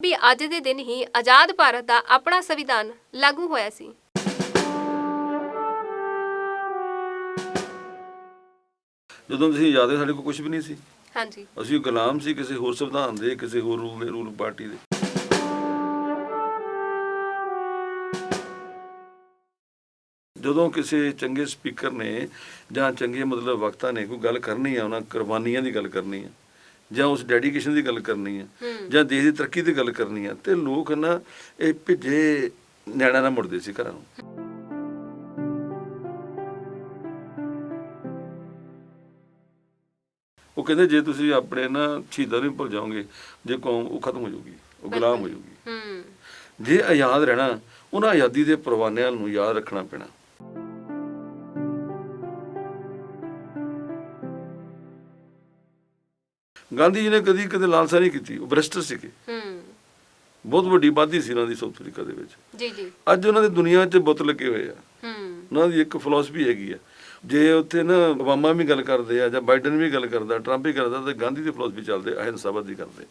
ਵੀ ਅੱਜ ਦੇ ਦਿਨ ਹੀ ਆਜ਼ਾਦ ਭਾਰਤ ਦਾ ਆਪਣਾ ਸੰਵਿਧਾਨ ਲਾਗੂ ਹੋਇਆ ਸੀ। ਜਦੋਂ ਤੁਸੀਂ ਆਜ਼ਾਦ ਹੋਏ ਸਾਡੇ ਕੋਲ ਕੁਝ ਵੀ ਨਹੀਂ ਸੀ। ਹਾਂਜੀ। ਅਸੀਂ ਗੁਲਾਮ ਸੀ ਕਿਸੇ ਹੋਰ ਸੰਵਿਧਾਨ ਦੇ ਕਿਸੇ ਹੋਰ ਰੂਲ ਦੇ ਰੂਲ ਪਾਰਟੀ ਦੇ। ਜਦੋਂ ਕਿਸੇ ਚੰਗੇ ਸਪੀਕਰ ਨੇ ਜਾਂ ਚੰਗੇ ਮਤਲਬ ਵਕਤਾ ਨੇ ਕੋਈ ਗੱਲ ਕਰਨੀ ਆ ਉਹਨਾਂ ਕੁਰਬਾਨੀਆਂ ਦੀ ਗੱਲ ਕਰਨੀ ਆ ਜਾਂ ਉਸ ਡੈਡੀਕੇਸ਼ਨ ਦੀ ਗੱਲ ਕਰਨੀ ਹੂੰ ਜਾਂ ਦੇਸ਼ ਦੀ ਤਰੱਕੀ ਦੀ ਗੱਲ ਕਰਨੀ ਆ ਤੇ ਲੋਕ ਨਾ ਇਹ ਭਿੱਜੇ ਨਿਆਣਾ ਨਾਲ ਮੁੜਦੇ ਸੀ ਘਰਾਂ ਨੂੰ। ਉਹ ਕਹਿੰਦੇ ਜੇ ਤੁਸੀਂ ਆਪਣੇ ਨਾ ਸ਼ਹੀਦਾਂ ਨੂੰ ਭੁੱਲ ਜਾਓਗੇ ਜੇ ਕੌਮ ਉਹ ਖਤਮ ਹੋ ਜਾਊਗੀ ਉਹ ਗੁਲਾਮ ਹੋ ਜਾਊਗੀ। ਹੂੰ। ਜੇ ਆਜ਼ਾਦ ਰਹਿਣਾ ਉਹਨਾਂ ਆਜ਼ਾਦੀ ਦੇ ਪਰਵਾਨਿਆਂ ਨੂੰ ਯਾਦ ਰੱਖਣਾ ਪੈਣਾ। ਗਾਂਧੀ ਜੀ ਨੇ ਕਦੀ ਕਦੇ ਲਾਲਸਾ ਨਹੀਂ ਕੀਤੀ ਉਹ ਭ੍ਰਿਸ਼ਟ ਸੀਗੇ। ਹੂੰ। ਬਹੁਤ ਵੱਡੀ ਆਬਾਦੀ ਸੀ ਉਹਨਾਂ ਦੀ ਸਾਊਥ ਅਫਰੀਕਾ ਦੇ ਵਿੱਚ। ਜੀ ਜੀ। ਅੱਜ ਉਹਨਾਂ ਦੇ ਦੁਨੀਆ 'ਚ ਬੁੱਤ ਲੱਗੇ ਹੋਏ ਆ। ਹੂੰ। ਉਹਨਾਂ ਦੀ ਇੱਕ ਫਿਲਾਸਫੀ ਹੈਗੀ ਆ। ਜੇ ਉੱਥੇ ਨਾ ਓਬਾਮਾ ਵੀ ਗੱਲ ਕਰਦੇ ਆ ਜਾਂ ਬਾਈਡਨ ਵੀ ਗੱਲ ਕਰਦਾ ਟਰੰਪ ਵੀ ਕਰਦਾ ਤੇ ਗਾਂਧੀ ਦੀ ਫਿਲਾਸਫੀ ਚੱਲਦੇ ਅਹਿੰਸਾਵਾਦੀ ਕਰਦੇ।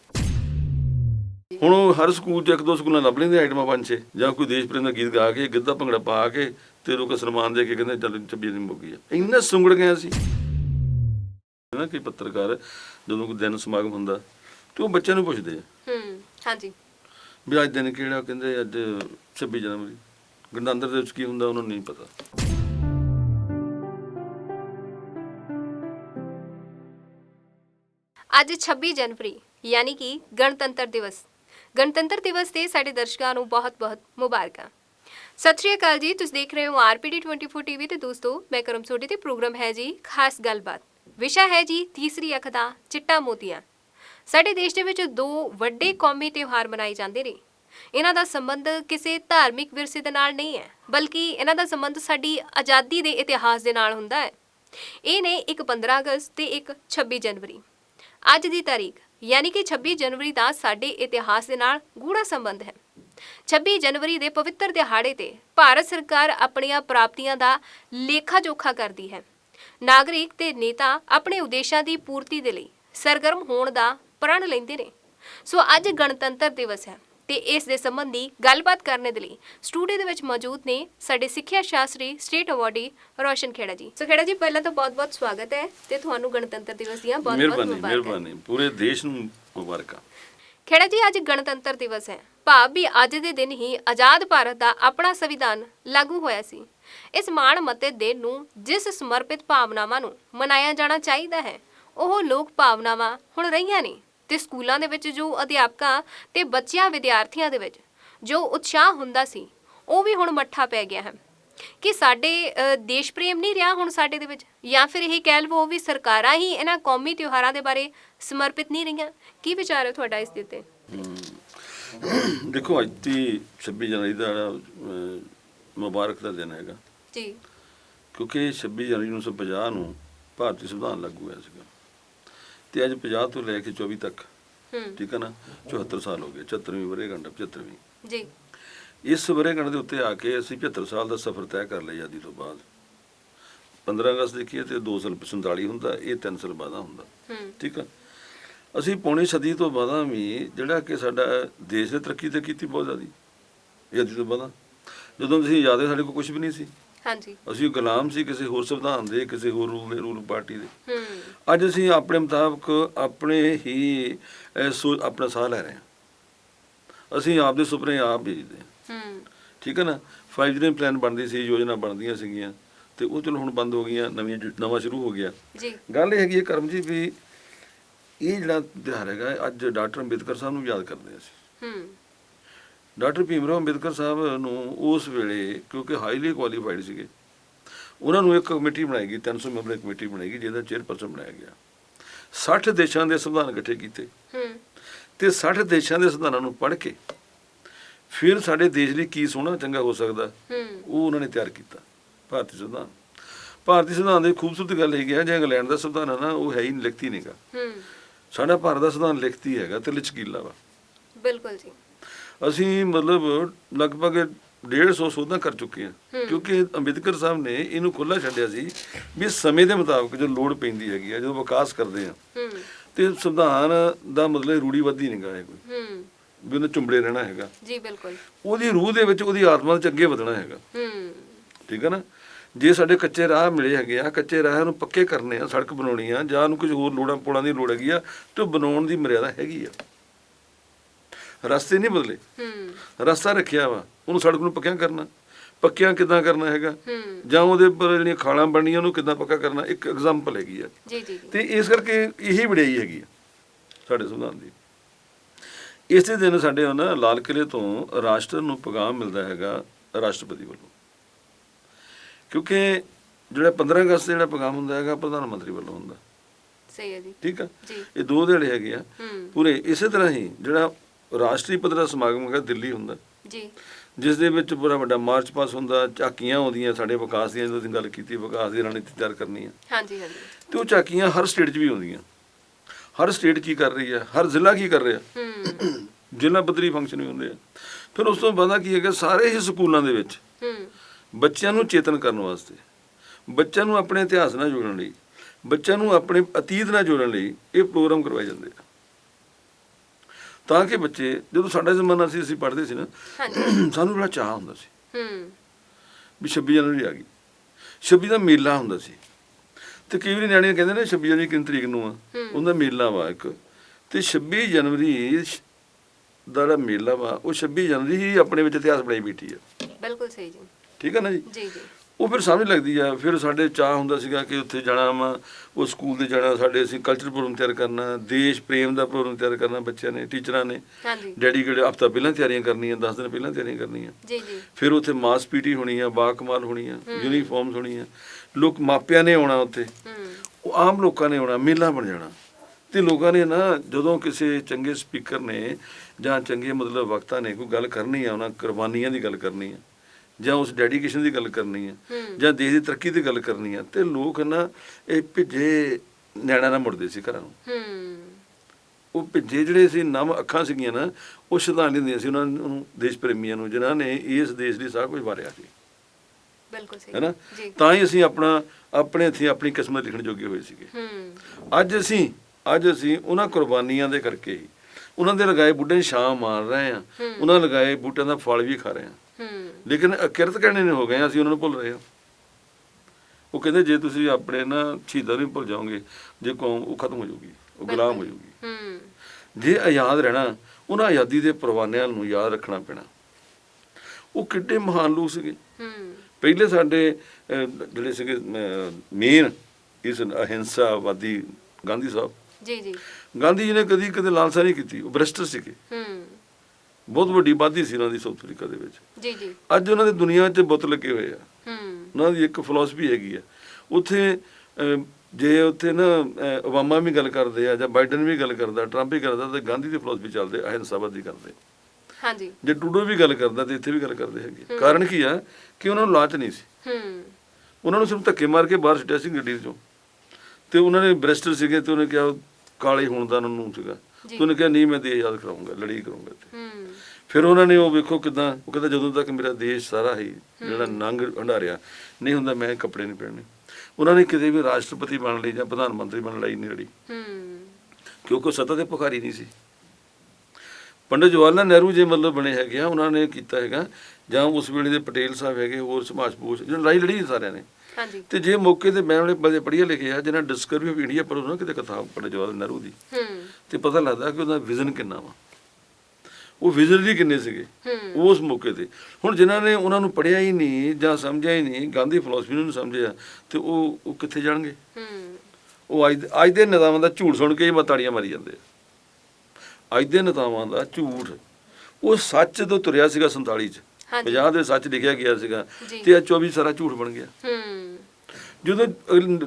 ਹੁਣ ਉਹ ਹਰ ਸਕੂਲ 'ਚ ਇੱਕ ਦੋ ਸਕੂਲਾਂ ਲੱਭ ਲੈਂਦੇ ਆਈਟਮਾਂ ਪੰਜ ਛੇ ਜਾਂ ਕੋਈ ਦੇਸ਼ ਪ੍ਰੇਮ ਦਾ ਗੀਤ ਗਾ ਕੇ ਗਿੱਧਾ ਭੰਗੜਾ ਪਾ ਕੇ ਤੇ ਲੋਕ ਸਨਮਾਨ ਦੇ ਕੇ ਕਹਿੰਦੇ ਚੱਲ 26 ਦਿਨ ਮੁੱਕ ਗਿਆ ਇੰਨਾ ਸੁੰਗੜ ਗਿਆ ਸੀ। ਨਾ ਕਿ ਪੱਤਰਕਾਰ ਜਦੋਂ ਕੋਈ ਦਿਨ ਸਮਾਗਮ ਹੁੰਦਾ ਤੇ ਉਹ ਬੱਚਿਆਂ ਨੂੰ ਪੁੱਛਦੇ ਆ। ਹੂੰ ਹਾਂਜੀ। ਵੀ ਅੱਜ ਦਿਨ ਕਿਹੜਾ ਕਹਿੰਦੇ ਅੱਜ 26 ਜਨਵਰੀ। ਗਣਤੰਤਰ ਦਿਵਸ ਕੀ ਹੁੰਦਾ ਉਹਨਾਂ ਨੂੰ ਨਹੀਂ ਪਤਾ। ਅੱਜ 26 ਜਨਵਰੀ ਯਾਨੀ ਕਿ ਗਣਤੰਤਰ ਦਿਵਸ। ਗਣਤੰਤਰ ਦਿਵਸ ਤੇ ਸਾਡੇ ਦਰਸ਼ਕਾਂ ਨੂੰ ਬਹੁਤ-ਬਹੁਤ ਮੁਬਾਰਕਾਂ। ਸਤਿ ਸ਼੍ਰੀ ਅਕਾਲ ਜੀ ਤੁਸੀਂ ਦੇਖ ਰਹੇ ਹੋ ਆਰਪੀਡੀ 24 ਟੀਵੀ ਤੇ ਦੋਸਤੋ ਮੈਂ ਕਰਮ ਸੋਢੀ ਤੇ ਪ੍ਰੋਗਰਾਮ ਹੈ ਜੀ ਖਾਸ ਗੱਲਬਾਤ। ਵਿਸ਼ਾ ਹੈ ਜੀ ਤੀਸਰੀ ਅੱਖ ਦਾ ਚਿੱਟਾ ਮੋਤੀਆਂ। ਸਾਡੇ ਦੇਸ਼ ਦੇ ਵਿੱਚ ਦੋ ਵੱਡੇ ਕੌਮੀ ਤਿਉਹਾਰ ਮਨਾਏ ਜਾਂਦੇ ਨੇ। ਇਹਨਾਂ ਦਾ ਸੰਬੰਧ ਕਿਸੇ ਧਾਰਮਿਕ ਵਿਰਸੇ ਦੇ ਨਾਲ ਨਹੀਂ ਹੈ, ਬਲਕਿ ਇਹਨਾਂ ਦਾ ਸੰਬੰਧ ਸਾਡੀ ਆਜ਼ਾਦੀ ਦੇ ਇਤਿਹਾਸ ਦੇ ਨਾਲ ਹੁੰਦਾ ਹੈ। ਇਹ ਨੇ ਇੱਕ 15 ਅਗਸਤ ਤੇ ਇੱਕ 26 ਜਨਵਰੀ। ਅੱਜ ਦੀ ਤਾਰੀਖ, ਯਾਨੀ ਕਿ 26 ਜਨਵਰੀ ਦਾ ਸਾਡੇ ਇਤਿਹਾਸ ਦੇ ਨਾਲ ਗੂੜਾ ਸੰਬੰਧ ਹੈ। 26 ਜਨਵਰੀ ਦੇ ਪਵਿੱਤਰ ਦਿਹਾੜੇ ਤੇ ਭਾਰਤ ਸਰਕਾਰ ਆਪਣੀਆਂ ਪ੍ਰਾਪਤੀਆਂ ਦਾ ਲੇਖਾ ਜੋਖਾ ਕਰਦੀ ਹੈ। ਨਾਗਰਿਕ ਤੇ ਨੇਤਾ ਆਪਣੇ ਉਦੇਸ਼ਾਂ ਦੀ ਪੂਰਤੀ ਦੇ ਲਈ ਸਰਗਰਮ ਹੋਣ ਦਾ ਪ੍ਰਣ ਲੈਂਦੇ ਨੇ। ਸੋ ਅੱਜ ਗਣਤੰਤਰ ਦਿਵਸ ਹੈ ਤੇ ਇਸ ਦੇ ਸੰਬੰਧੀ ਗੱਲਬਾਤ ਕਰਨ ਦੇ ਲਈ ਸਟੂਡੀਓ ਦੇ ਵਿੱਚ ਮੌਜੂਦ ਨੇ ਸਾਡੇ ਸਿੱਖਿਆ ਸ਼ਾਸਤਰੀ ਸਟੇਟ ਅਵਾਰਡੀ ਰੋਸ਼ਨ ਖੇੜਾ ਜੀ। ਸੋ ਖੇੜਾ ਜੀ ਪਹਿਲਾਂ ਤਾਂ ਬਹੁਤ-ਬਹੁਤ ਸਵਾਗਤ ਹੈ ਤੇ ਤੁਹਾਨੂੰ ਗਣਤੰਤਰ ਦਿਵਸ ਦੀਆਂ ਬਹੁਤ-ਬਹੁਤ ਮੁਬਾਰਕਾਂ। ਮਿਹਰਬਾਨੀ ਪੂਰੇ ਦੇਸ਼ ਨੂੰ ਮੁਬਾਰਕਾਂ। ਖੇੜਾ ਜੀ ਅੱਜ ਗਣਤੰਤਰ ਦਿਵਸ ਹੈ। ਭਾਵ ਵੀ ਅੱਜ ਦੇ ਦਿਨ ਹੀ ਆਜ਼ਾਦ ਭਾਰਤ ਦਾ ਆਪਣਾ ਸੰਵਿਧਾਨ ਲਾਗੂ ਹੋਇਆ ਸੀ। ਇਸ ਮਾਣ ਮਤੇ ਦਿਨ ਨੂੰ ਜਿਸ ਸਮਰਪਿਤ ਭਾਵਨਾਵਾਂ ਨੂੰ ਮਨਾਇਆ ਜਾਣਾ ਚਾਹੀਦਾ ਹੈ, ਉਹ ਲੋਕ ਭਾਵਨਾਵਾਂ ਹੁਣ ਰਹੀਆਂ ਨਹੀਂ ਤੇ ਸਕੂਲਾਂ ਦੇ ਵਿੱਚ ਜੋ ਅਧਿਆਪਕਾਂ ਤੇ ਬੱਚਿਆਂ ਵਿਦਿਆਰਥੀਆਂ ਦੇ ਵਿੱਚ ਜੋ ਉਤਸ਼ਾਹ ਹੁੰਦਾ ਸੀ, ਉਹ ਵੀ ਹੁਣ ਮੱਠਾ ਪੈ ਗਿਆ ਹੈ। ਕਿ ਸਾਡੇ ਦੇਸ਼ ਪ੍ਰੇਮ ਨਹੀਂ ਰਿਹਾ ਹੁਣ ਸਾਡੇ ਦੇ ਵਿੱਚ, ਜਾਂ ਫਿਰ ਇਹ ਕਹਿ ਲਵੋ ਵੀ ਸਰਕਾਰਾਂ ਹੀ ਇਹਨਾਂ ਕੌਮੀ ਤਿਉਹਾਰਾਂ ਦੇ ਬਾਰੇ ਸਮਰਪਿਤ ਨਹੀਂ ਰਹੀਆਂ, ਕੀ ਵਿਚਾਰ ਹੈ ਤੁਹਾਡਾ ਇਸ ਦੇ ਉੱਤੇ? ਦੇਖੋ ਅੱਜ ਦੀ 26 ਜਨਵਰੀ ਦਾ ਮੁਬਾਰਕ ਦਾ ਦਿਨ ਹੈਗਾ। ਜੀ। ਕਿਉਂਕਿ 26 ਜਨਵਰੀ 1950 ਨੂੰ ਭਾਰਤੀ ਸੰਵਿਧਾਨ ਲਾਗੂ ਹੋਇਆ ਸੀਗਾ। ਤੇ ਅੱਜ 50 ਤੋਂ ਲੈ ਕੇ 24 ਤੱਕ ਹੂੰ। ਠੀਕ ਹੈ ਨਾ? 74 ਸਾਲ ਹੋ ਗਏ 74ਵੀਂ ਵਰ੍ਹੇਗੰਢ 75ਵੀਂ ਜੀ। ਇਸ ਵਰ੍ਹੇਗੰਢ ਦੇ ਉੱਤੇ ਆ ਕੇ ਅਸੀਂ 75 ਸਾਲ ਦਾ ਸਫ਼ਰ ਤੈਅ ਕਰ ਲਿਆ ਆਜ਼ਾਦੀ ਤੋਂ ਬਾਅਦ। 15 ਅਗਸਤ ਦੇਖੀਏ ਤੇ 2 ਸਾਲ 47 ਹੁੰਦਾ ਇਹ 3 ਸਾਲ ਬਾਅਦਾ ਹੁੰਦਾ। ਹੂੰ। ਠੀਕ ਆ ਅਸੀਂ ਪੌਣੀ ਸਦੀ ਤੋਂ ਬਾਅਦਾਂ ਵੀ ਜਿਹੜਾ ਕਿ ਸਾਡਾ ਦੇਸ਼ ਨੇ ਤਰੱਕੀ ਤੇ ਕੀਤੀ ਬਹੁਤ ਜ਼ਿਆਦੀ ਆਜ਼ਾਦੀ ਤੋਂ ਬਾਅਦਾਂ ਜਦੋਂ ਤੁਸੀਂ ਆਜ਼ਾਦ ਹੋਏ ਸਾਡੇ ਕੋਲ ਕੁਝ ਵੀ ਨਹੀਂ ਸੀ। ਹਾਂਜੀ। ਅਸੀਂ ਗੁਲਾਮ ਸੀ ਕਿਸੇ ਹੋਰ ਸੰਵਿਧਾਨ ਦੇ ਕਿਸੇ ਹੋਰ ਰੂਲ ਦੇ ਰੂਲ ਪਾਰਟੀ ਦੇ। ਹੂੰ। ਅੱਜ ਅਸੀਂ ਆਪਣੇ ਮੁਤਾਬਕ ਆਪਣੇ ਹੀ ਆਪਣਾ ਸਾਹ ਲੈ ਰਹੇ ਹਾਂ। ਅਸੀਂ ਆਪ ਦੇ ਸੁਪਨੇ ਆਪ ਭੇਜਦੇ ਹਾਂ। ਹੂੰ। ਠੀਕ ਹੈ ਨਾ? 5 ਦਿਨ ਪਲਾਨ ਬਣਦੀ ਸੀ ਯੋਜਨਾ ਬਣਦੀਆਂ ਸੀਗੀਆਂ ਤੇ ਉਹ ਚਲੋ ਹੁਣ ਬੰਦ ਹੋ ਗਈਆਂ ਨਵੀਆਂ ਨਵਾਂ ਸ਼ੁਰੂ ਹੋ ਗਿਆ। ਜੀ। ਗੱਲ ਇਹ ਹੈਗੀ ਹੈ ਕਰਮ ਜੀ ਵੀ ਇਹ ਜਿਹੜਾ ਤਿਉਹਾਰ ਹੈਗਾ ਅੱਜ ਡਾਕਟਰ ਅੰਬੇਦਕਰ ਸਾਹਿਬ ਨੂੰ ਯਾਦ ਕਰਦੇ ਹਾਂ ਅਸੀਂ। ਹੂੰ। ਡਾਕਟਰ ਭੀਮਰਾਓ ਅੰਬੇਦਕਰ ਸਾਹਿਬ ਨੂੰ ਉਸ ਵੇਲੇ ਕਿਉਂਕਿ ਹਾਈਲੀ ਕੁਆਲੀਫਾਈਡ ਸੀਗੇ ਉਹਨਾਂ ਨੂੰ ਇੱਕ ਕਮੇਟੀ ਬਣਾਈ ਗਈ 300 ਮੈਂਬਰ ਦੀ ਕਮੇਟੀ ਬਣਾਈ ਗਈ ਜਿਹਦਾ ਚੇਅਰਪਰਸਨ ਬਣਾਇਆ ਗਿਆ। 60 ਦੇਸ਼ਾਂ ਦੇ ਸੰਵਿਧਾਨ ਇਕੱਠੇ ਕੀਤੇ। ਤੇ 60 ਦੇਸ਼ਾਂ ਦੇ ਸੰਵਿਧਾਨਾਂ ਨੂੰ ਪੜ੍ਹ ਕੇ ਫਿਰ ਸਾਡੇ ਦੇਸ਼ ਲਈ ਕੀ ਸੋਹਣਾ ਚੰਗਾ ਹੋ ਸਕਦਾ ਉਹ ਉਹਨਾਂ ਨੇ ਤਿਆਰ ਕੀਤਾ ਭਾਰਤੀ ਸੰਵਿਧਾਨ। ਭਾਰਤੀ ਸੰਵਿਧਾਨ ਦੀ ਖੂਬਸੂਰਤ ਗੱਲ ਹੈਗੀ ਹੈ ਜੇ ਇੰਗਲੈਂਡ ਦਾ ਸੰਵਿਧਾਨ ਹੈ ਨਾ ਉਹ ਹੈ ਹੀ ਨਹੀਂ ਲਿਖਤੀ ਨਹੀਂਗਾ ਸਾਡਾ ਭਾਰਤ ਦਾ ਸੰਵਿਧਾਨ ਲਿਖਤੀ ਹੈਗਾ ਤੇ ਲਚਕੀਲਾ ਵਾ। ਬਿਲਕੁਲ ਜੀ। ਅਸੀਂ ਮਤਲਬ ਲਗਭਗ 150 ਸੋਧਾਂ ਕਰ ਚੁੱਕੇ ਹਾਂ। ਹੂੰ। ਕਿਉਂਕਿ ਅੰਬੇਦਕਰ ਸਾਹਿਬ ਨੇ ਇਹਨੂੰ ਖੁੱਲਾ ਛੱਡਿਆ ਸੀ ਵੀ ਸਮੇਂ ਦੇ ਮੁਤਾਬਕ ਜੋ ਲੋੜ ਪੈਂਦੀ ਹੈਗੀ ਆ ਜਦੋਂ ਵਿਕਾਸ ਕਰਦੇ ਆ। ਹੂੰ। ਤੇ ਸੰਵਿਧਾਨ ਦਾ ਮਤਲਬ ਰੂੜੀਵਾਦੀ ਨਹੀਂ ਗਾ ਇਹ ਕੋਈ। ਹੂੰ। ਵੀ ਉਹਨੇ ਚੁੰਬੜੇ ਰਹਿਣਾ ਹੈਗਾ। ਜੀ ਬਿਲਕੁਲ। ਉਹਦੀ ਰੂਹ ਦੇ ਵਿੱਚ ਉਹਦੀ ਆਤਮਾ ਦੇ 'ਚ ਅੱਗੇ ਵਧਣਾ ਹੈਗਾ। ਹੂੰ। ਠੀਕ ਹੈ ਨਾ? ਜੇ ਸਾਡੇ ਕੱਚੇ ਰਾਹ ਮਿਲੇ ਹੈਗੇ ਆ ਕੱਚੇ ਰਾਹ ਨੂੰ ਪੱਕੇ ਕਰਨੇ ਆ ਸੜਕ ਬਣਾਉਣੀ ਆ ਜਾਂ ਉਹਨੂੰ ਕੁਝ ਹੋਰ ਲੋੜਾਂ ਪੋਲਾਂ ਦੀ ਲੋੜ ਹੈਗੀ ਆ ਤੇ ਬਣਾਉਣ ਦੀ ਮਰਿਆਦਾ ਹੈਗੀ ਆ। ਰਸਤੇ ਨਹੀਂ ਬਦਲੇ। ਹੂੰ। ਰਸਤਾ ਰੱਖਿਆ ਵਾ ਉਹਨੂੰ ਸੜਕ ਨੂੰ ਪੱਕਿਆਂ ਕਰਨਾ। ਪੱਕਿਆਂ ਕਿੱਦਾਂ ਕਰਨਾ ਹੈਗਾ? ਜਾਂ ਉਹਦੇ ਉੱਪਰ ਜਿਹੜੀਆਂ ਖਾਲਾਂ ਬਣਨੀਆਂ ਉਹਨੂੰ ਕਿੱਦਾਂ ਪੱਕਾ ਕਰਨਾ? ਇੱਕ ਐਗਜ਼ਾਮਪਲ ਹੈਗੀ ਆ। ਜੀ ਜੀ ਤੇ ਇਸ ਕਰਕੇ ਇਹੀ ਵਡਿਆਈ ਹੈਗੀ ਆ ਸਾਡੇ ਸੰਵਿਧਾਨ ਦੀ। ਇਸੇ ਦਿਨ ਸਾਡੇ ਉਹ ਨਾ ਲਾਲ ਕਿਲੇ ਤੋਂ ਰਾਸ਼ਟਰ ਨੂੰ ਪੈਗਾਮ ਮਿਲਦਾ ਹੈਗਾ ਰਾਸ਼ਟਰਪਤੀ ਵੱਲੋਂ। ਕਿਉਂਕਿ ਜਿਹੜਾ 15 ਅਗਸਤ ਦਾ ਜਿਹੜਾ ਪੈਗਾਮ ਹੁੰਦਾ ਹੈਗਾ ਪ੍ਰਧਾਨ ਮੰਤਰੀ ਵੱਲੋਂ ਹੁੰਦਾ। ਸਹੀ ਹੈ ਜੀ। ਠੀਕ ਆ? ਜੀ। ਇਹ ਦੋ ਦਿਹਾੜੇ ਹੈਗੇ ਆ। ਪੂਰੇ ਇਸੇ ਤਰ੍ਹਾਂ ਹੀ ਜਿਹੜਾ ਰਾਸ਼ਟਰੀ ਪੱਧਰ ਦਾ ਸਮਾਗਮ ਹੈਗਾ ਦਿੱਲੀ ਹੁੰਦਾ। ਜੀ। ਜਿਸ ਦੇ ਵਿੱਚ ਬੜਾ ਵੱਡਾ ਮਾਰਚ ਪਾਸ ਹੁੰਦਾ ਝਾਕੀਆਂ ਆਉਂਦੀਆਂ ਸਾਡੇ ਵਿਕਾਸ ਦੀਆਂ ਜਦੋਂ ਅਸੀਂ ਗੱਲ ਕੀਤੀ ਵਿਕਾਸ ਦੀ ਰਣਨੀਤੀ ਤਿਆਰ ਕਰਨੀ ਆ। ਹਾਂਜੀ ਹਾਂਜੀ। ਤੇ ਉਹ ਝਾਕੀਆਂ ਹਰ ਸਟੇਟ 'ਚ ਵੀ ਆਉਂਦੀਆਂ। ਹਰ ਸਟੇਟ ਕੀ ਕਰ ਰਹੀ ਹੈ ਹਰ ਜ਼ਿਲ੍ਹਾ ਕੀ ਕਰ ਰਿਹਾ। ਹੂੰ। ਜ਼ਿਲ੍ਹਾ ਪੱਧਰੀ ਫੰਕਸ਼ਨ ਵੀ ਹੁੰਦੇ ਆ। ਫਿਰ ਉਸ ਤੋਂ ਬਾਅਦ ਕੀ ਹੈਗਾ ਸਾਰੇ ਹੀ ਸਕੂਲਾਂ ਦੇ ਵਿੱਚ ਹੂੰ। ਬੱਚਿਆਂ ਨੂੰ ਚੇਤਨ ਕਰਨ ਵਾਸਤੇ ਬੱਚਿਆਂ ਨੂੰ ਆਪਣੇ ਇਤਿਹਾਸ ਨਾਲ ਜੋੜਨ ਲਈ ਬੱਚਿਆਂ ਨੂੰ ਆਪਣੇ ਅਤੀਤ ਨਾਲ ਜੋੜਨ ਲਈ ਇਹ ਪ੍ਰੋਗਰਾਮ ਕਰਵਾਏ ਜਾਂਦੇ ਆ। ਤਾਂ ਕਿ ਬੱਚੇ ਜਦੋਂ ਸਾਡਾ ਜ਼ਮਾਨਾ ਸੀ ਅਸੀਂ ਪੜ੍ਹਦੇ ਸੀ ਨਾ ਸਾਨੂੰ ਬੜਾ ਚਾਹ ਹੁੰਦਾ ਸੀ। ਹੂੰ। ਵੀ 26 ਜਨਵਰੀ ਆ ਗਈ। 26 ਦਾ ਮੇਲਾ ਹੁੰਦਾ ਸੀ। ਤੇ ਕਈ ਵਾਰੀ ਨਿਆਣੇ ਕਹਿੰਦੇ ਨੇ 26 ਜਨਵਰੀ ਕਿੰਨੀ ਤਰੀਕ ਨੂੰ ਆ। ਉਹਦਾ ਮੇਲਾ ਵਾ ਇੱਕ। ਤੇ 26 ਜਨਵਰੀ ਦਾ ਜਿਹੜਾ ਮੇਲਾ ਵਾ ਉਹ 26 ਜਨਵਰੀ ਹੀ ਆਪਣੇ ਵਿੱਚ ਇਤਿਹਾਸ ਬਣਾਈ ਬੈਠੀ ਆ। ਬਿਲਕੁਲ ਸਹੀ ਜੀ। ਠੀਕ ਹੈ ਨਾ ਜੀ? ਜੀ ਜੀ। ਉਹ ਫਿਰ ਸਮਝ ਲੱਗਦੀ ਆ ਫਿਰ ਸਾਡੇ ਚਾਹ ਹੁੰਦਾ ਸੀਗਾ ਕਿ ਉੱਥੇ ਜਾਣਾ ਵਾ ਉਹ ਸਕੂਲ ਦੇ ਜਾਣਾ ਸਾਡੇ ਅਸੀਂ ਕਲਚਰ ਪ੍ਰੋਗਰਾਮ ਤਿਆਰ ਕਰਨਾ ਦੇਸ਼ ਪ੍ਰੇਮ ਦਾ ਪ੍ਰੋਗਰਾਮ ਤਿਆਰ ਕਰਨਾ ਬੱਚਿਆਂ ਨੇ ਟੀਚਰਾਂ ਨੇ। ਹਾਂਜੀ। ਡੈਡੀ ਕਿਹੜੇ ਹਫਤਾ ਪਹਿਲਾਂ ਤਿਆਰੀਆਂ ਕਰਨੀਆਂ 10 ਦਿਨ ਪਹਿਲਾਂ ਤਿਆਰੀਆਂ ਕਰਨੀਆਂ। ਜੀ ਜੀ। ਫਿਰ ਉੱਥੇ ਮਾਸ ਪੀਟੀ ਹੋਣੀ ਆ ਬਾ ਕਮਾਲ ਹੋਣੀ ਆ ਯੂਨੀਫਾਰਮਸ ਹੋਣੀਆਂ ਲੋਕ ਮਾਪਿਆਂ ਨੇ ਆਉਣਾ ਉੱਥੇ। ਉਹ ਆਮ ਲੋਕਾਂ ਨੇ ਆਉਣਾ ਮੇਲਾ ਬਣ ਜਾਣਾ। ਤੇ ਲੋਕਾਂ ਨੇ ਨਾ ਜਦੋਂ ਕਿਸੇ ਚੰਗੇ ਸਪੀਕਰ ਨੇ ਜਾਂ ਚੰਗੇ ਮਤਲਬ ਵਕਤਾ ਨੇ ਕੋਈ ਗੱਲ ਕਰਨੀ ਆ ਉਹਨਾਂ ਕੁਰਬਾਨੀਆਂ ਦੀ ਗੱਲ ਕਰਨੀ ਆ। ਜਾਂ ਉਸ ਡੈਡੀਕੇਸ਼ਨ ਦੀ ਗੱਲ ਕਰਨੀ ਹੂੰ ਜਾਂ ਦੇਸ਼ ਦੀ ਤਰੱਕੀ ਦੀ ਗੱਲ ਕਰਨੀ ਆ ਤੇ ਲੋਕ ਨਾ ਇਹ ਭਿੱਜੇ ਨੈਣਾ ਨਾਲ ਮੁੜਦੇ ਸੀ ਘਰਾਂ ਨੂੰ। ਹੂੰ। ਉਹ ਭਿੱਜੇ ਜਿਹੜੇ ਸੀ ਨਮ ਅੱਖਾਂ ਸੀਗੀਆਂ ਨਾ ਉਹ ਸ਼ਰਧਾਂਜਲੀ ਦਿੰਦੀਆਂ ਸੀ ਉਹਨਾਂ ਨੂੰ ਦੇਸ਼ ਪ੍ਰੇਮੀਆਂ ਨੂੰ ਜਿਨ੍ਹਾਂ ਨੇ ਇਸ ਦੇਸ਼ ਲਈ ਸਾਰਾ ਕੁਝ ਵਾਰਿਆ ਸੀ। ਬਿਲਕੁਲ ਸਹੀ। ਹੈਨਾ? ਤਾਂ ਹੀ ਅਸੀਂ ਆਪਣਾ ਆਪਣੇ ਹੱਥੀਂ ਆਪਣੀ ਕਿਸਮਤ ਲਿਖਣ ਜੋਗੇ ਹੋਏ ਸੀਗੇ। ਹੂੰ। ਅੱਜ ਅਸੀਂ ਅੱਜ ਅਸੀਂ ਉਹਨਾਂ ਕੁਰਬਾਨੀਆਂ ਦੇ ਕਰਕੇ ਹੀ ਉਹਨਾਂ ਦੇ ਲਗਾਏ ਬੂਟੇ ਛਾਂ ਮਾਰ ਰਹੇ ਆ ਹੂੰ। ਉਹਨਾਂ ਲਗਾਏ ਬੂਟਿਆਂ ਦਾ ਫਲ ਵੀ ਖਾ ਰਹੇ ਆ ਹੂੰ। ਲੇਕਿਨ ਅਕਿਰਤ ਕਹਿਣੇ ਨੇ ਹੋ ਗਏ ਅਸੀਂ ਉਹਨਾਂ ਨੂੰ ਭੁੱਲ ਰਹੇ ਹਾਂ। ਉਹ ਕਹਿੰਦੇ ਜੇ ਤੁਸੀਂ ਆਪਣੇ ਨਾ ਸ਼ਹੀਦਾਂ ਨੂੰ ਭੁੱਲ ਜਾਓਗੇ ਜੇ ਕੌਮ ਉਹ ਖਤਮ ਹੋ ਜਾਊਗੀ ਉਹ ਗੁਲਾਮ ਹੋ ਜਾਊਗੀ। ਹੂੰ। ਜੇ ਆਜ਼ਾਦ ਰਹਿਣਾ ਉਹਨਾਂ ਆਜ਼ਾਦੀ ਦੇ ਪਰਵਾਨਿਆਂ ਨੂੰ ਯਾਦ ਰੱਖਣਾ ਪੈਣਾ। ਉਹ ਕਿੱਡੇ ਮਹਾਨ ਲੋਕ ਸੀਗੇ। ਹੂੰ। ਪਹਿਲੇ ਸਾਡੇ ਜਿਹੜੇ ਸੀਗੇ ਮੇਨ ਇਸ ਅਹਿੰਸਾਵਾਦੀ ਗਾਂਧੀ ਸਾਹਿਬ। ਜੀ ਜੀ। ਗਾਂਧੀ ਜੀ ਨੇ ਕਦੀ ਕਦੇ ਲਾਲਸਾ ਨਹੀਂ ਕੀਤੀ ਉਹ ਬ੍ਰਿਸ਼ਟ ਸੀਗੇ। ਹੂੰ। ਬਹੁਤ ਵੱਡੀ ਆਬਾਦੀ ਸੀ ਉਹਨਾਂ ਦੀ ਸਾਊਥ ਅਫਰੀਕਾ ਦੇ ਵਿੱਚ। ਜੀ ਜੀ। ਅੱਜ ਉਹਨਾਂ ਦੇ ਦੁਨੀਆ 'ਚ ਬੁੱਤ ਲੱਗੇ ਹੋਏ ਆ। ਹੂੰ। ਉਹਨਾਂ ਦੀ ਇੱਕ ਫਿਲਾਸਫੀ ਹੈਗੀ ਆ। ਉੱਥੇ ਜੇ ਉੱਥੇ ਨਾ ਓਬਾਮਾ ਵੀ ਗੱਲ ਕਰਦੇ ਆ ਜਾਂ ਬਾਈਡਨ ਵੀ ਗੱਲ ਕਰਦਾ ਟਰੰਪ ਵੀ ਕਰਦਾ ਤੇ ਗਾਂਧੀ ਦੀ ਫਿਲਾਸਫੀ ਚੱਲਦੇ ਅਹਿੰਸਾਵਾਦੀ ਕਰਦੇ। ਹਾਂਜੀ। ਜੇ ਟੂਡੋ ਵੀ ਗੱਲ ਕਰਦਾ ਤੇ ਇੱਥੇ ਵੀ ਗੱਲ ਕਰਦੇ ਹੈਗੇ। ਕਾਰਨ ਕੀ ਆ ਕਿ ਉਹਨਾਂ ਨੂੰ ਲਾਚ ਨਹੀਂ ਸੀ। ਹੂੰ। ਉਹਨਾਂ ਨੂੰ ਸਿਰਫ ਧੱਕੇ ਮਾਰ ਕੇ ਬਾਹਰ ਸੁੱਟਿਆ ਸੀ ਗੱਡੀ ਚੋਂ। ਤੇ ਉਹਨਾਂ ਨੇ ਬ੍ਰੈਸਟਰ ਸੀਗੇ ਤੇ ਉਹਨੇ ਕਿਹਾ ਕਾਲੇ ਹੋਣ ਦਾ ਉਹਨਾਂ ਨੂੰ ਸੀਗਾ। ਤੇ ਕਿਹਾ ਨਹੀਂ ਮੈਂ ਦੇਸ਼ ਆਜ਼ਾਦ ਕਰਾਉਂਗਾ ਲੜੀ ਕਰੂੰਗਾ ਤੇ ਹੂੰ। ਫਿਰ ਉਹਨਾਂ ਨੇ ਉਹ ਵੇਖੋ ਕਿਦਾਂ ਉਹ ਕਹਿੰਦਾ ਜਦੋਂ ਤੱਕ ਮੇਰਾ ਦੇਸ਼ ਸਾਰਾ ਹੀ ਜਿਹੜਾ ਨੰਗ ਹੰਡਾਰਿਆ ਨਹੀਂ ਹੁੰਦਾ ਮੈਂ ਕੱਪੜੇ ਨਹੀਂ ਪਹਿਨਣੇ। ਉਹਨਾਂ ਨੇ ਕਿਤੇ ਵੀ ਰਾਸ਼ਟਰਪਤੀ ਬਣ ਲਈ ਜਾਂ ਪ੍ਰਧਾਨ ਮੰਤਰੀ ਬਣਨ ਲਈ ਨਹੀਂ ਲੜੀ। ਹੂੰ। ਕਿਉਂਕਿ ਉਹ ਸੱਤਾ ਦੇ ਭੁਖਾਰੀ ਨਹੀਂ ਸੀ। ਪੰਡਿਤ ਜਵਾਹਰ ਲਾਲ ਨਹਿਰੂ ਜੇ ਮਤਲਬ ਬਣੇ ਹੈਗੇ ਆ ਉਹਨਾਂ ਨੇ ਕੀਤਾ ਹੈਗਾ ਜਾਂ ਉਸ ਵੇਲੇ ਦੇ ਪਟੇਲ ਸਾਹਿਬ ਹੈਗੇ ਹੋਰ ਸੁਭਾਸ਼ ਬੋਸ ਜਿਹਨਾਂ ਲੜਾਈ ਲੜੀ ਸਾਰਿਆਂ ਨੇ। ਹਾਂਜੀ। ਤੇ ਜੇ ਮੌਕੇ ਤੇ ਮੈਂ ਉਹਨੇ ਬੜੇ ਪੜ੍ਹੀਏ ਲਿਖੇ ਆ ਜਿਹਨਾਂ ਡਿਸਕਵਰੀ ਆਫ ਇੰਡੀਆ ਪਰ ਉਹਨਾਂ ਕਿਤੇ ਕਿਤਾਬ ਪੰਡਿਤ ਜਵਾਹਰ ਲਾਲ ਨਹਿਰੂ ਦੀ। ਹੂੰ। ਤੇ ਪਤਾ ਲੱਗਦਾ ਕਿ ਉਹਦਾ ਵਿਜ਼ਨ ਕਿੰਨਾ ਵਾ। ਉਹ ਵਿਜ਼ਨਰੀ ਕਿੰਨੇ ਸੀਗੇ ਉਸ ਮੌਕੇ ਤੇ। ਹੁਣ ਜਿਨ੍ਹਾਂ ਨੇ ਉਹਨਾਂ ਨੂੰ ਪੜ੍ਹਿਆ ਹੀ ਨਹੀਂ ਜਾਂ ਸਮਝਿਆ ਹੀ ਨਹੀਂ ਗਾਂਧੀ ਫਿਲਾਸਫੀ ਨੂੰ ਸਮਝਿਆ ਤੇ ਉਹ ਉਹ ਕਿੱਥੇ ਜਾਣਗੇ? ਉਹ ਅੱਜ ਦੇ- ਅੱਜ ਦੇ ਨੇਤਾਵਾਂ ਦਾ ਝੂਠ ਸੁਣ ਕੇ ਹੀ ਮਤਾੜੀਆਂ ਮਾਰੀ ਜਾਂਦੇ ਆ। ਅੱਜ ਦੇ ਨੇਤਾਵਾਂ ਦਾ ਝੂਠ ਉਹ ਸੱਚ ਤੋਂ ਤੁਰਿਆ ਸੀਗਾ 47 ਚ। ਹਾਂਜੀ। 50 ਦੇ ਸੱਚ ਲਿਖਿਆ ਗਿਆ ਸੀਗਾ। ਤੇ ਇਹ 24 ਸਾਰਾ ਝੂਠ ਬਣ ਗਿਆ। ਹੂੰ। ਜਦੋਂ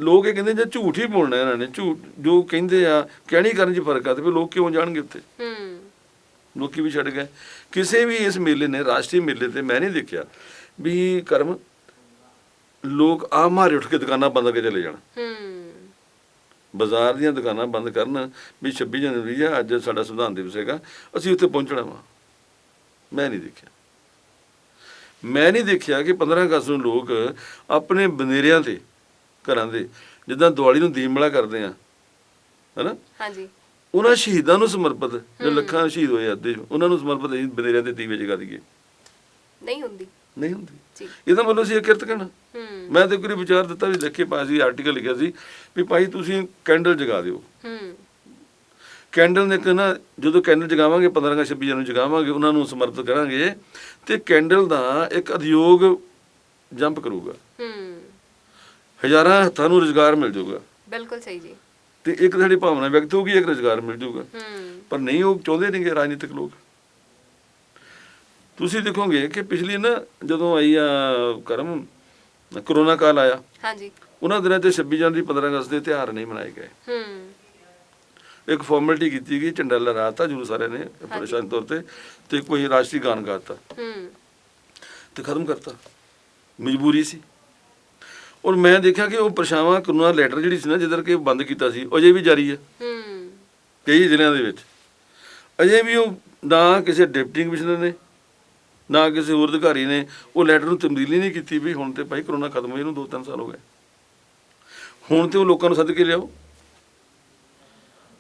ਲੋਕ ਇਹ ਕਹਿੰਦੇ ਜੇ ਝੂਠ ਹੀ ਬੋਲਣਾ ਇਹਨਾਂ ਨੇ ਝੂਠ ਜੋ ਕਹਿੰਦੇ ਆ ਕਹਿਣੀ ਕਰਨ 'ਚ ਫ਼ਰਕ ਆ ਤੇ ਫਿਰ ਲੋਕ ਕਿਉਂ ਜਾਣਗੇ ਉੱਥੇ? ਹੂੰ। ਲੋਕੀ ਵੀ ਛੱਡ ਗਏ। ਕਿਸੇ ਵੀ ਇਸ ਮੇਲੇ ਨੇ ਰਾਸ਼ਟਰੀ ਮੇਲੇ ਤੇ ਮੈਂ ਨਹੀਂ ਦੇਖਿਆ ਵੀ ਕਰਮ ਲੋਕ ਆ ਮਾਰੇ ਉੱਠ ਕੇ ਦੁਕਾਨਾਂ ਬੰਦ ਕਰਕੇ ਚਲੇ ਜਾਣ। ਹੂੰ। ਬਾਜ਼ਾਰ ਦੀਆਂ ਦੁਕਾਨਾਂ ਬੰਦ ਕਰਨ ਵੀ 26 ਜਨਵਰੀ ਆ ਅੱਜ ਸਾਡਾ ਸੰਵਿਧਾਨ ਦਿਵਸ ਹੈਗਾ ਅਸੀਂ ਉੱਥੇ ਪਹੁੰਚਣਾ ਵਾ। ਮੈਂ ਨਹੀਂ ਦੇਖਿਆ। ਮੈਂ ਨਹੀਂ ਦੇਖਿਆ ਕਿ 15 ਅਗਸਤ ਨੂੰ ਲੋਕ ਆਪਣੇ ਬਨੇਰਿਆਂ ਤੇ ਘਰਾਂ ਦੇ ਜਿੱਦਾਂ ਦੀਵਾਲੀ ਨੂੰ ਦੀਪਮਾਲਾ ਕਰਦੇ ਆ ਹੈਨਾ? ਹਾਂਜੀ। ਉਹਨਾਂ ਸ਼ਹੀਦਾਂ ਨੂੰ ਸਮਰਪਿਤ ਜੋ ਲੱਖਾਂ ਸ਼ਹੀਦ ਹੋਏ ਆ ਦੇਸ਼ ਉਹਨਾਂ ਨੂੰ ਸਮਰਪਿਤ ਅਸੀਂ ਬਨੇਰਿਆਂ ਤੇ ਦੀਵੇ ਜਗਾ ਦਈਏ। ਨਹੀਂ ਹੁੰਦੀ। ਨਹੀਂ ਹੁੰਦੀ। ਜੀ। ਇਹਦਾ ਮਤਲਬ ਸੀ ਇਹ ਕਿਰਤ ਕਰਨਾ ਮੈਂ ਤੇ ਕੋਈ ਵਿਚਾਰ ਦਿੱਤਾ ਵੀ ਲਿਖ ਕੇ ਪਾਇਆ ਸੀ ਆਰਟੀਕਲ ਲਿਖਿਆ ਸੀ ਵੀ ਭਾਈ ਤੁਸੀਂ ਕੈਂਡਲ ਜਗਾ ਦਿਓ। ਹੂੰ। ਕੈਂਡਲ ਨੇ ਕਹਿੰਦਾ ਜਦੋਂ ਕੈਂਡਲ ਜਗਾਵਾਂਗੇ 15 ਜਾਂ 26 ਜਨਵਰੀ ਨੂੰ ਜਗਾਵਾਂਗੇ ਉਹਨਾਂ ਨੂੰ ਸਮਰਪਿਤ ਕਰਾਂਗੇ ਤੇ ਕੈਂਡਲ ਦਾ ਇੱਕ ਉਦਯੋਗ ਜੰਪ ਕਰੂਗਾ। ਹੂੰ। ਹਜ਼ਾਰਾਂ ਹੱਥਾਂ ਨੂੰ ਰੋਜ਼ਗਾਰ ਮਿਲ ਜਾਊਗਾ। ਬਿਲਕੁਲ ਸਹੀ ਜੀ। ਤੇ ਇੱਕ ਸਾਡੀ ਭਾਵਨਾ ਵਿਅਕਤ ਹੋਊਗੀ ਇੱਕ ਰੋਜ਼ਗਾਰ ਮਿਲ ਜਾਊਗਾ। ਪਰ ਨਹੀਂ ਉਹ ਚਾਹੁੰਦੇ ਨਹੀਂਗੇ ਰਾਜਨੀਤਿਕ ਲੋਕ। ਤੁਸੀਂ ਦੇਖੋਗੇ ਕਿ ਪਿਛਲੀ ਨਾ ਜਦੋਂ ਆਈ ਆ ਕਰਮ ਕਰੋਨਾ ਕਾਲ ਆਇਆ ਹਾਂਜੀ। ਉਹਨਾਂ ਦਿਨਾਂ ਤੇ 26 ਜਨਵਰੀ 15 ਅਗਸਤ ਦੇ ਤਿਉਹਾਰ ਨਹੀਂ ਮਨਾਏ ਗਏ। ਹੂੰ। ਇੱਕ ਫਾਰਮੈਲਿਟੀ ਕੀਤੀ ਗਈ ਝੰਡਾ ਲਹਿਰਾਤਾ ਜਰੂਰ ਸਾਰਿਆਂ ਨੇ ਪਰੇਸ਼ਾਨ ਤੌਰ ਤੇ ਤੇ ਕੋਈ ਰਾਸ਼ਟਰੀ ਗਾਨ ਗਾਤਾ। ਹੂੰ। ਤੇ ਖਤਮ ਕਰਤਾ। ਮਜਬੂਰੀ ਸੀ। ਔਰ ਮੈਂ ਦੇਖਿਆ ਕਿ ਉਹ ਪਰਛਾਵਾਂ ਕਾਨੂੰਨਾਂ ਲੈਟਰ ਜਿਹੜੀ ਸੀ ਨਾ ਜਿੱਧਰ ਕਿ ਬੰਦ ਕੀਤਾ ਸੀ ਅਜੇ ਵੀ ਜਾਰੀ ਹੈ। ਹੂੰ। ਕਈ ਜ਼ਿਲ੍ਹਿਆਂ ਦੇ ਵਿੱਚ। ਅਜੇ ਵੀ ਉਹ ਨਾ ਕਿਸੇ ਡਿਪਟੀ ਕਮਿਸ਼ਨਰ ਨੇ ਨਾ ਕਿਸੇ ਹੋਰ ਅਧਿਕਾਰੀ ਨੇ ਉਹ ਲੈਟਰ ਨੂੰ ਤਬਦੀਲੀ ਨਹੀਂ ਕੀਤੀ ਵੀ ਹੁਣ ਤੇ ਭਾਈ ਕਰੋਨਾ ਖਤਮ ਹੋਈ ਨੂੰ 2-3 ਸਾਲ ਹੋ ਗਏ। ਹੁਣ ਤੇ ਉਹ ਲੋਕਾਂ ਨੂੰ ਸੱਦ ਕੇ ਲਿਆਓ।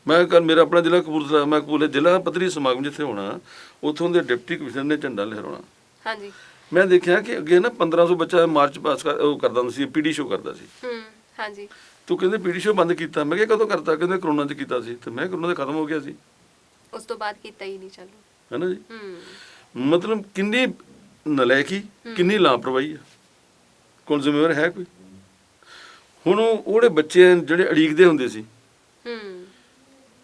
ਮੈਂ ਕੱਲ ਮੇਰਾ ਆਪਣਾ ਜ਼ਿਲ੍ਹਾ ਕਪੂਰਥਲਾ ਮੈਂ ਕਪੂਰਥਲਾ ਜ਼ਿਲ੍ਹਾ ਪੱਧਰੀ ਸਮਾਗਮ ਜਿੱਥੇ ਹੋਣਾ ਉੱਥੋਂ ਦੇ ਡਿਪਟੀ ਕਮਿਸ਼ਨਰ ਨੇ ਝੰਡਾ ਲਹਿਰਾਉਣਾ। ਹਾਂਜੀ। ਮੈਂ ਦੇਖਿਆ ਕਿ ਅੱਗੇ ਨਾ 1500 ਬੱਚਾ ਮਾਰਚ ਪਾਸ ਉਹ ਕਰਦਾ ਹੁੰਦਾ ਸੀ ਪੀਡੀ ਸ਼ੋ ਕਰਦਾ ਸੀ। ਹੂੰ ਹਾਂਜੀ। ਤੂੰ ਕਹਿੰਦੇ ਪੀਡੀ ਸ਼ੋ ਬੰਦ ਕੀਤਾ। ਮੈਂ ਕਿਹਾ ਕਦੋਂ ਕਰਤਾ? ਕਹਿੰਦੇ ਕਰੋਨਾ 'ਚ ਕੀਤਾ ਸੀ। ਤੇ ਮੈਂ ਕਰੋਨਾ ਤੇ ਖਤਮ ਹੋ ਗਿਆ ਸੀ। ਉਸ ਤੋਂ ਬਾਅਦ ਕੀਤਾ ਹੀ ਨਹੀਂ ਚਾਲੂ। ਹੈ ਨਾ ਜੀ? ਹੂੰ। ਮਤਲਬ ਕਿੰਨੀ ਨਲਾਇਕੀ ਕਿੰਨੀ ਲਾਪਰਵਾਹੀ ਹੈ ਕੋਣ ਜ਼ਿੰਮੇਵਾਰ ਹੈ ਕੋਈ? ਹੁਣ ਉਹ ਉਹਦੇ ਬੱਚੇ ਜਿਹੜੇ ਅੜੀਕਦੇ ਹੁੰਦੇ ਸੀ। ਹੂੰ।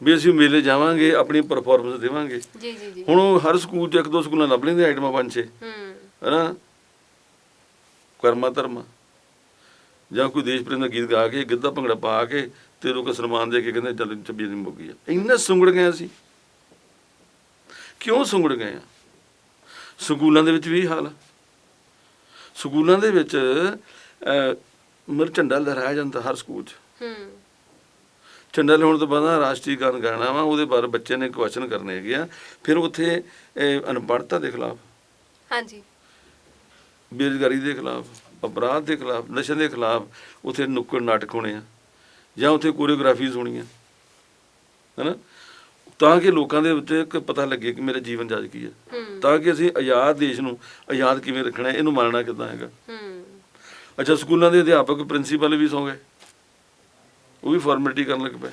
ਵੀ ਅਸੀਂ ਮੇਲੇ ਜਾਵਾਂਗੇ ਆਪਣੀ ਪਰਫਾਰਮੈਂਸ ਦੇਵਾਂਗੇ। ਜੀ ਜੀ ਜੀ। ਹੁਣ ਹਰ ਸਕੂਲ 'ਚ ਇੱਕ ਦੋ ਸਕੂਲਾਂ ਲੱਭ ਲੈਂਦੇ ਆਈਟਮਾਂ ਪੰਜ ਛੇ। ਹੂੰ। ਹੈਨਾ? ਕਰਮਾ ਧਰਮਾ। ਜਾਂ ਕੋਈ ਦੇਸ਼ ਪ੍ਰੇਮ ਦਾ ਗੀਤ ਗਾ ਕੇ ਗਿੱਧਾ ਭੰਗੜਾ ਪਾ ਕੇ ਤੇ ਲੋਕ ਸਨਮਾਨ ਦੇ ਕੇ ਕਹਿੰਦੇ ਚੱਲ ਚੱਬੀ ਨਹੀਂ ਮੁੱਕੀ ਆ। ਇੰਨਾ ਸੁੰਗੜ ਗਏ ਅਸੀਂ। ਕਿਉਂ ਸੁੰਗੜ ਗਏ ਆ? ਸਕੂਲਾਂ ਦੇ ਵਿੱਚ ਵੀ ਹਾਲ ਸਕੂਲਾਂ ਦੇ ਵਿੱਚ ਮਰ ਝੰਡਾ ਲਹਿਰਾਇਆ ਜਾਂਦਾ ਹਰ ਸਕੂਲ 'ਚ। ਹੂੰ। ਝੰਡਾ ਲਹਿਰਾਉਣ ਤੋਂ ਬਾਅਦ ਰਾਸ਼ਟਰੀ ਗਾਨ ਗਾਣਾ ਵਾ ਉਹਦੇ ਬਾਰੇ ਬੱਚੇ ਨੇ ਕੁਐਸਚਨ ਕਰਨੇ ਹੈਗੇ ਆ। ਫਿਰ ਉੱਥੇ ਅਹ, ਅਨਪੜ੍ਹਤਾ ਦੇ ਖਿਲਾਫ। ਹਾਂਜੀ। ਬੇਰੁਜ਼ਗਾਰੀ ਦੇ ਖਿਲਾਫ ਅਪਰਾਧ ਦੇ ਖਿਲਾਫ ਨਸ਼ੇ ਦੇ ਖਿਲਾਫ ਉਥੇ ਨੁੱਕੜ ਨਾਟਕ ਹੋਣੇ ਆ ਜਾਂ ਉਥੇ ਕੋਰੀਓਗ੍ਰਾਫੀਜ਼ ਹੋਣੀਆਂ। ਹੈਨਾ? ਤਾਂ ਕਿ ਲੋਕਾਂ ਦੇ ਵਿੱਚ ਇੱਕ ਪਤਾ ਲੱਗੇ ਕਿ ਮੇਰਾ ਜੀਵਨ ਜੱਜ ਕੀ ਹੈ। ਤਾਂ ਕਿ ਅਸੀਂ ਆਜ਼ਾਦ ਦੇਸ਼ ਨੂੰ ਆਜ਼ਾਦ ਕਿਵੇਂ ਰੱਖਣਾ ਹੈ ਇਹਨੂੰ ਮੰਨਣਾ ਕਿੱਦਾਂ ਹੈਗਾ। ਹੂੰ। ਅੱਛਾ ਸਕੂਲਾਂ ਦੇ ਅਧਿਆਪਕ ਪ੍ਰਿੰਸੀਪਲ ਵੀ ਸੌ ਗਏ। ਉਹ ਵੀ ਫਾਰਮੈਲਿਟੀ ਕਰਨ ਲੱਗ ਪਏ।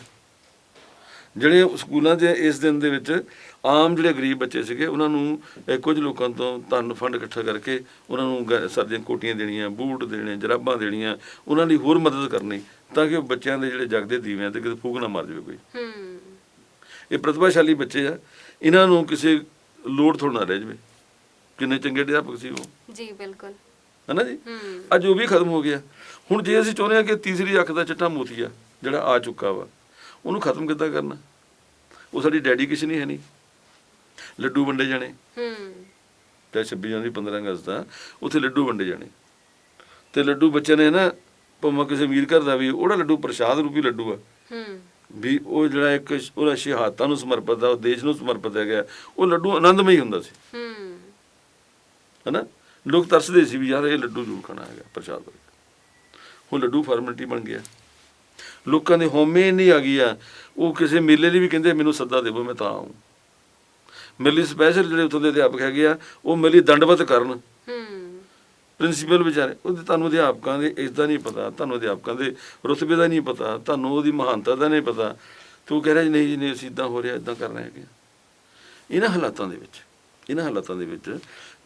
ਜਿਹੜੇ ਸਕੂਲਾਂ 'ਚ ਇਸ ਦਿਨ ਦੇ ਵਿੱਚ ਆਮ ਜਿਹੜੇ ਗਰੀਬ ਬੱਚੇ ਸੀਗੇ ਉਹਨਾਂ ਨੂੰ ਕੁਝ ਲੋਕਾਂ ਤੋਂ ਧਨ ਫੰਡ ਇਕੱਠਾ ਕਰਕੇ ਉਹਨਾਂ ਨੂੰ ਸਰਦੀਆਂ ਕੋਟੀਆਂ ਦੇਣੀਆਂ ਬੂਟ ਦੇਣੇ ਜਰਾਬਾਂ ਦੇਣੀਆਂ ਉਹਨਾਂ ਦੀ ਹੋਰ ਮਦਦ ਕਰਨੀ ਤਾਂ ਕਿ ਉਹ ਬੱਚਿਆਂ ਦੇ ਜਿਹੜੇ ਜਗਦੇ ਦੀਵਿਆਂ ਤੇ ਕਿਤੇ ਫੂਕ ਨਾ ਮਾਰ ਜਾਵੇ ਕੋਈ। ਹੂੰ। ਇਹ ਪ੍ਰਤਿਭਾਸ਼ਾਲੀ ਬੱਚੇ ਆ ਇਹਨਾਂ ਨੂੰ ਕਿਸੇ ਲੋੜ ਥੋੜਾ ਨਾ ਰਹਿ ਜਾਵੇ। ਕਿੰਨੇ ਚੰਗੇ ਅਧਿਆਪਕ ਸੀ ਉਹ। ਜੀ ਬਿਲਕੁਲ। ਹਨਾ ਜੀ? ਅੱਜ ਉਹ ਵੀ ਖਤਮ ਹੋ ਗਿਆ। ਹੁਣ ਜੇ ਅਸੀਂ ਚਾਹੁੰਦੇ ਹਾਂ ਕਿ ਤੀਸਰੀ ਅੱਖ ਦਾ ਚਿੱਟਾ ਮੋਤੀਆ ਜਿਹੜਾ ਆ ਚੁੱਕਾ ਵਾ ਉਹਨੂੰ ਖਤਮ ਕਿੱਦਾਂ ਕਰਨਾ? ਉਹ ਸਾਡੀ ਡੈਡੀਕੇਸ਼ਨ ਹੀ ਹੈ ਨਹੀਂ। ਲੱਡੂ ਵੰਡੇ ਜਾਣੇ। ਹੂੰ। ਤੇ 26 ਜਨਵਰੀ 15 ਅਗਸਤ ਦਾ ਉੱਥੇ ਲੱਡੂ ਵੰਡੇ ਜਾਣੇ। ਤੇ ਲੱਡੂ ਬੱਚੇ ਨੇ ਨਾ ਭਾਵੇਂ ਕਿਸੇ ਅਮੀਰ ਘਰ ਦਾ ਵੀ ਉਹਦਾ ਲੱਡੂ ਪ੍ਰਸ਼ਾਦ ਰੂਪੀ ਲੱਡੂ ਆ। ਹੂੰ। ਵੀ ਉਹ ਜਿਹੜਾ ਇੱਕ ਉਹਦਾ ਸ਼ਹਾਦਤਾਂ ਨੂੰ ਸਮਰਪਿਤ ਆ ਉਹ ਦੇਸ਼ ਨੂੰ ਸਮਰਪਿਤ ਹੈਗਾ। ਉਹ ਲੱਡੂ ਆਨੰਦਮਈ ਹੁੰਦਾ ਸੀ। ਹੂੰ। ਹਨਾ? ਲੋਕ ਤਰਸਦੇ ਸੀ ਵੀ ਯਾਰ ਇਹ ਲੱਡੂ ਜ਼ਰੂਰ ਖਾਣਾ ਹੈਗਾ ਪ੍ਰਸ਼ਾਦ ਹੁਣ ਲੱਡੂ ਫਾਰਮੈਲਿਟੀ ਬਣ ਗਿਆ। ਲੋਕਾਂ ਦੇ ਹਉਮੈ ਨਹੀਂ ਆ ਗਈ ਆ ਉਹ ਕਿਸੇ ਮੇਲੇ ਲਈ ਵੀ ਕਹਿੰਦੇ ਮੈਨੂੰ ਸੱਦਾ ਦੇਵੋ ਮੈਂ ਤਾਂ ਆਉਂ ਮੇਰੇ ਸਪੈਸ਼ਲ ਜਿਹੜੇ ਉੱਥੋਂ ਦੇ ਅਧਿਆਪਕ ਹੈਗੇ ਆ ਉਹ ਮੇਰੇ ਦੰਡਵਤ ਕਰਨ। ਹੂੰ। ਪ੍ਰਿੰਸੀਪਲ ਵਿਚਾਰੇ ਉਹਦੇ ਤੁਹਾਨੂੰ ਅਧਿਆਪਕਾਂ ਦੇ ਇਸ ਦਾ ਨਹੀਂ ਪਤਾ ਤੁਹਾਨੂੰ ਅਧਿਆਪਕਾਂ ਦੇ ਰੁਤਬੇ ਦਾ ਨਹੀਂ ਪਤਾ ਤੁਹਾਨੂੰ ਉਹਦੀ ਮਹਾਨਤਾ ਦਾ ਨਹੀਂ ਪਤਾ। ਤੂੰ ਕਹਿ ਰਿਹਾ ਨਹੀਂ ਜੀ ਨਹੀਂ ਅਸੀਂ ਇਦਾਂ ਹੋ ਰਿਹਾ ਇਦਾਂ ਕਰ ਰਹੇ ਹੈਗੇ ਇਹਨਾਂ ਹਾਲਾਤਾਂ ਦੇ ਵਿੱਚ ਇਹਨਾਂ ਹਾਲਾਤਾਂ ਦੇ ਵਿੱਚ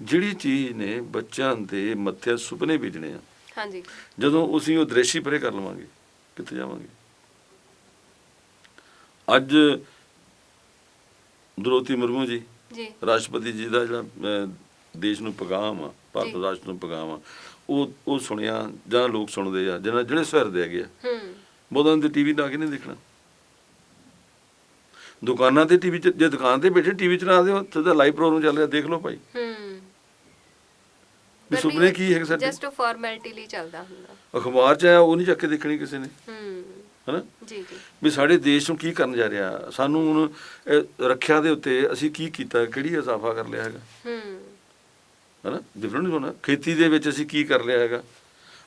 ਜਿਹੜੀ ਚੀਜ਼ ਨੇ ਬੱਚਿਆਂ ਦੇ ਮੱਥੇ ਸੁਪਨੇ ਬੀਜਣੇ ਆ ਹਾਂਜੀ। ਜਦੋਂ ਅਸੀਂ ਉਹ ਦ੍ਰਿਸ਼ੀ ਪਰੇ ਕਰ ਲਵਾਂਗੇ ਕਿੱਥੇ ਜਾਵਾਂਗੇ? ਅੱਜ ਦ੍ਰੋਤੀ ਮੁਰਮੂ ਜੀ ਜੀ। ਰਾਸ਼ਟਰਪਤੀ ਜੀ ਦਾ ਜਿਹੜਾ ਦੇਸ਼ ਨੂੰ ਪੈਗਾਮ ਆ ਭਾਰਤ। ਰਾਸ਼ਟਰ ਨੂੰ ਪੈਗਾਮ ਆ ਉਹ ਉਹ ਸੁਣਿਆ ਜਾਂ ਲੋਕ ਸੁਣਦੇ ਆ ਜਿਹਨਾਂ ਜਿਹੜੇ ਸਵਰਦੇ ਹੈਗੇ ਆ। ਹੂੰ। ਬਹੁਤਾਂ ਦੇ ਟੀਵੀ ਲਾ ਕੇ ਨਹੀਂ ਦੇਖਣਾ। ਦੁਕਾਨਾਂ ਤੇ ਟੀਵੀ ਜੇ ਦੁਕਾਨ ਤੇ ਬੈਠੇ ਟੀਵੀ ਚਲਾ ਦਿਓ ਤੇ ਉਹਦਾ ਲਾਈਵ ਪ੍ਰੋਗਰਾਮ ਚੱਲ ਰਿਹਾ ਦੇਖ ਲਓ ਭਾਈ। ਹੂੰ। ਵੀ ਸੁਪਨੇ ਕੀ ਹੈ ਸਾਡੇ? ਜਸਟ ਫਾਰਮੈਲਿਟੀ ਲਈ ਚੱਲਦਾ ਹੁੰਦਾ। ਅਖਬਾਰ ਚ ਆਇਆ ਉਹ ਨਹੀਂ ਚੱਕ ਕੇ ਦੇਖਣੀ ਕਿਸੇ ਨੇ। ਹੂੰ। ਹਨਾ? ਜੀ ਜੀ। ਵੀ ਸਾਡੇ ਦੇਸ਼ ਨੂੰ ਕੀ ਕਰਨ ਜਾ ਰਿਹਾ? ਸਾਨੂੰ ਹੁਣ ਰੱਖਿਆ ਦੇ ਉੱਤੇ ਅਸੀਂ ਕੀ ਕੀਤਾ? ਕਿਹੜੀ ਇਜ਼ਾਫਾ ਕਰ ਲਿਆ ਹੈਗਾ? ਹੂੰ। ਹਨਾ? ਡਿਫਰੈਂਟ ਹੋਣਾ। ਖੇਤੀ ਦੇ ਵਿੱਚ ਅਸੀਂ ਕੀ ਕਰ ਲਿਆ ਹੈਗਾ?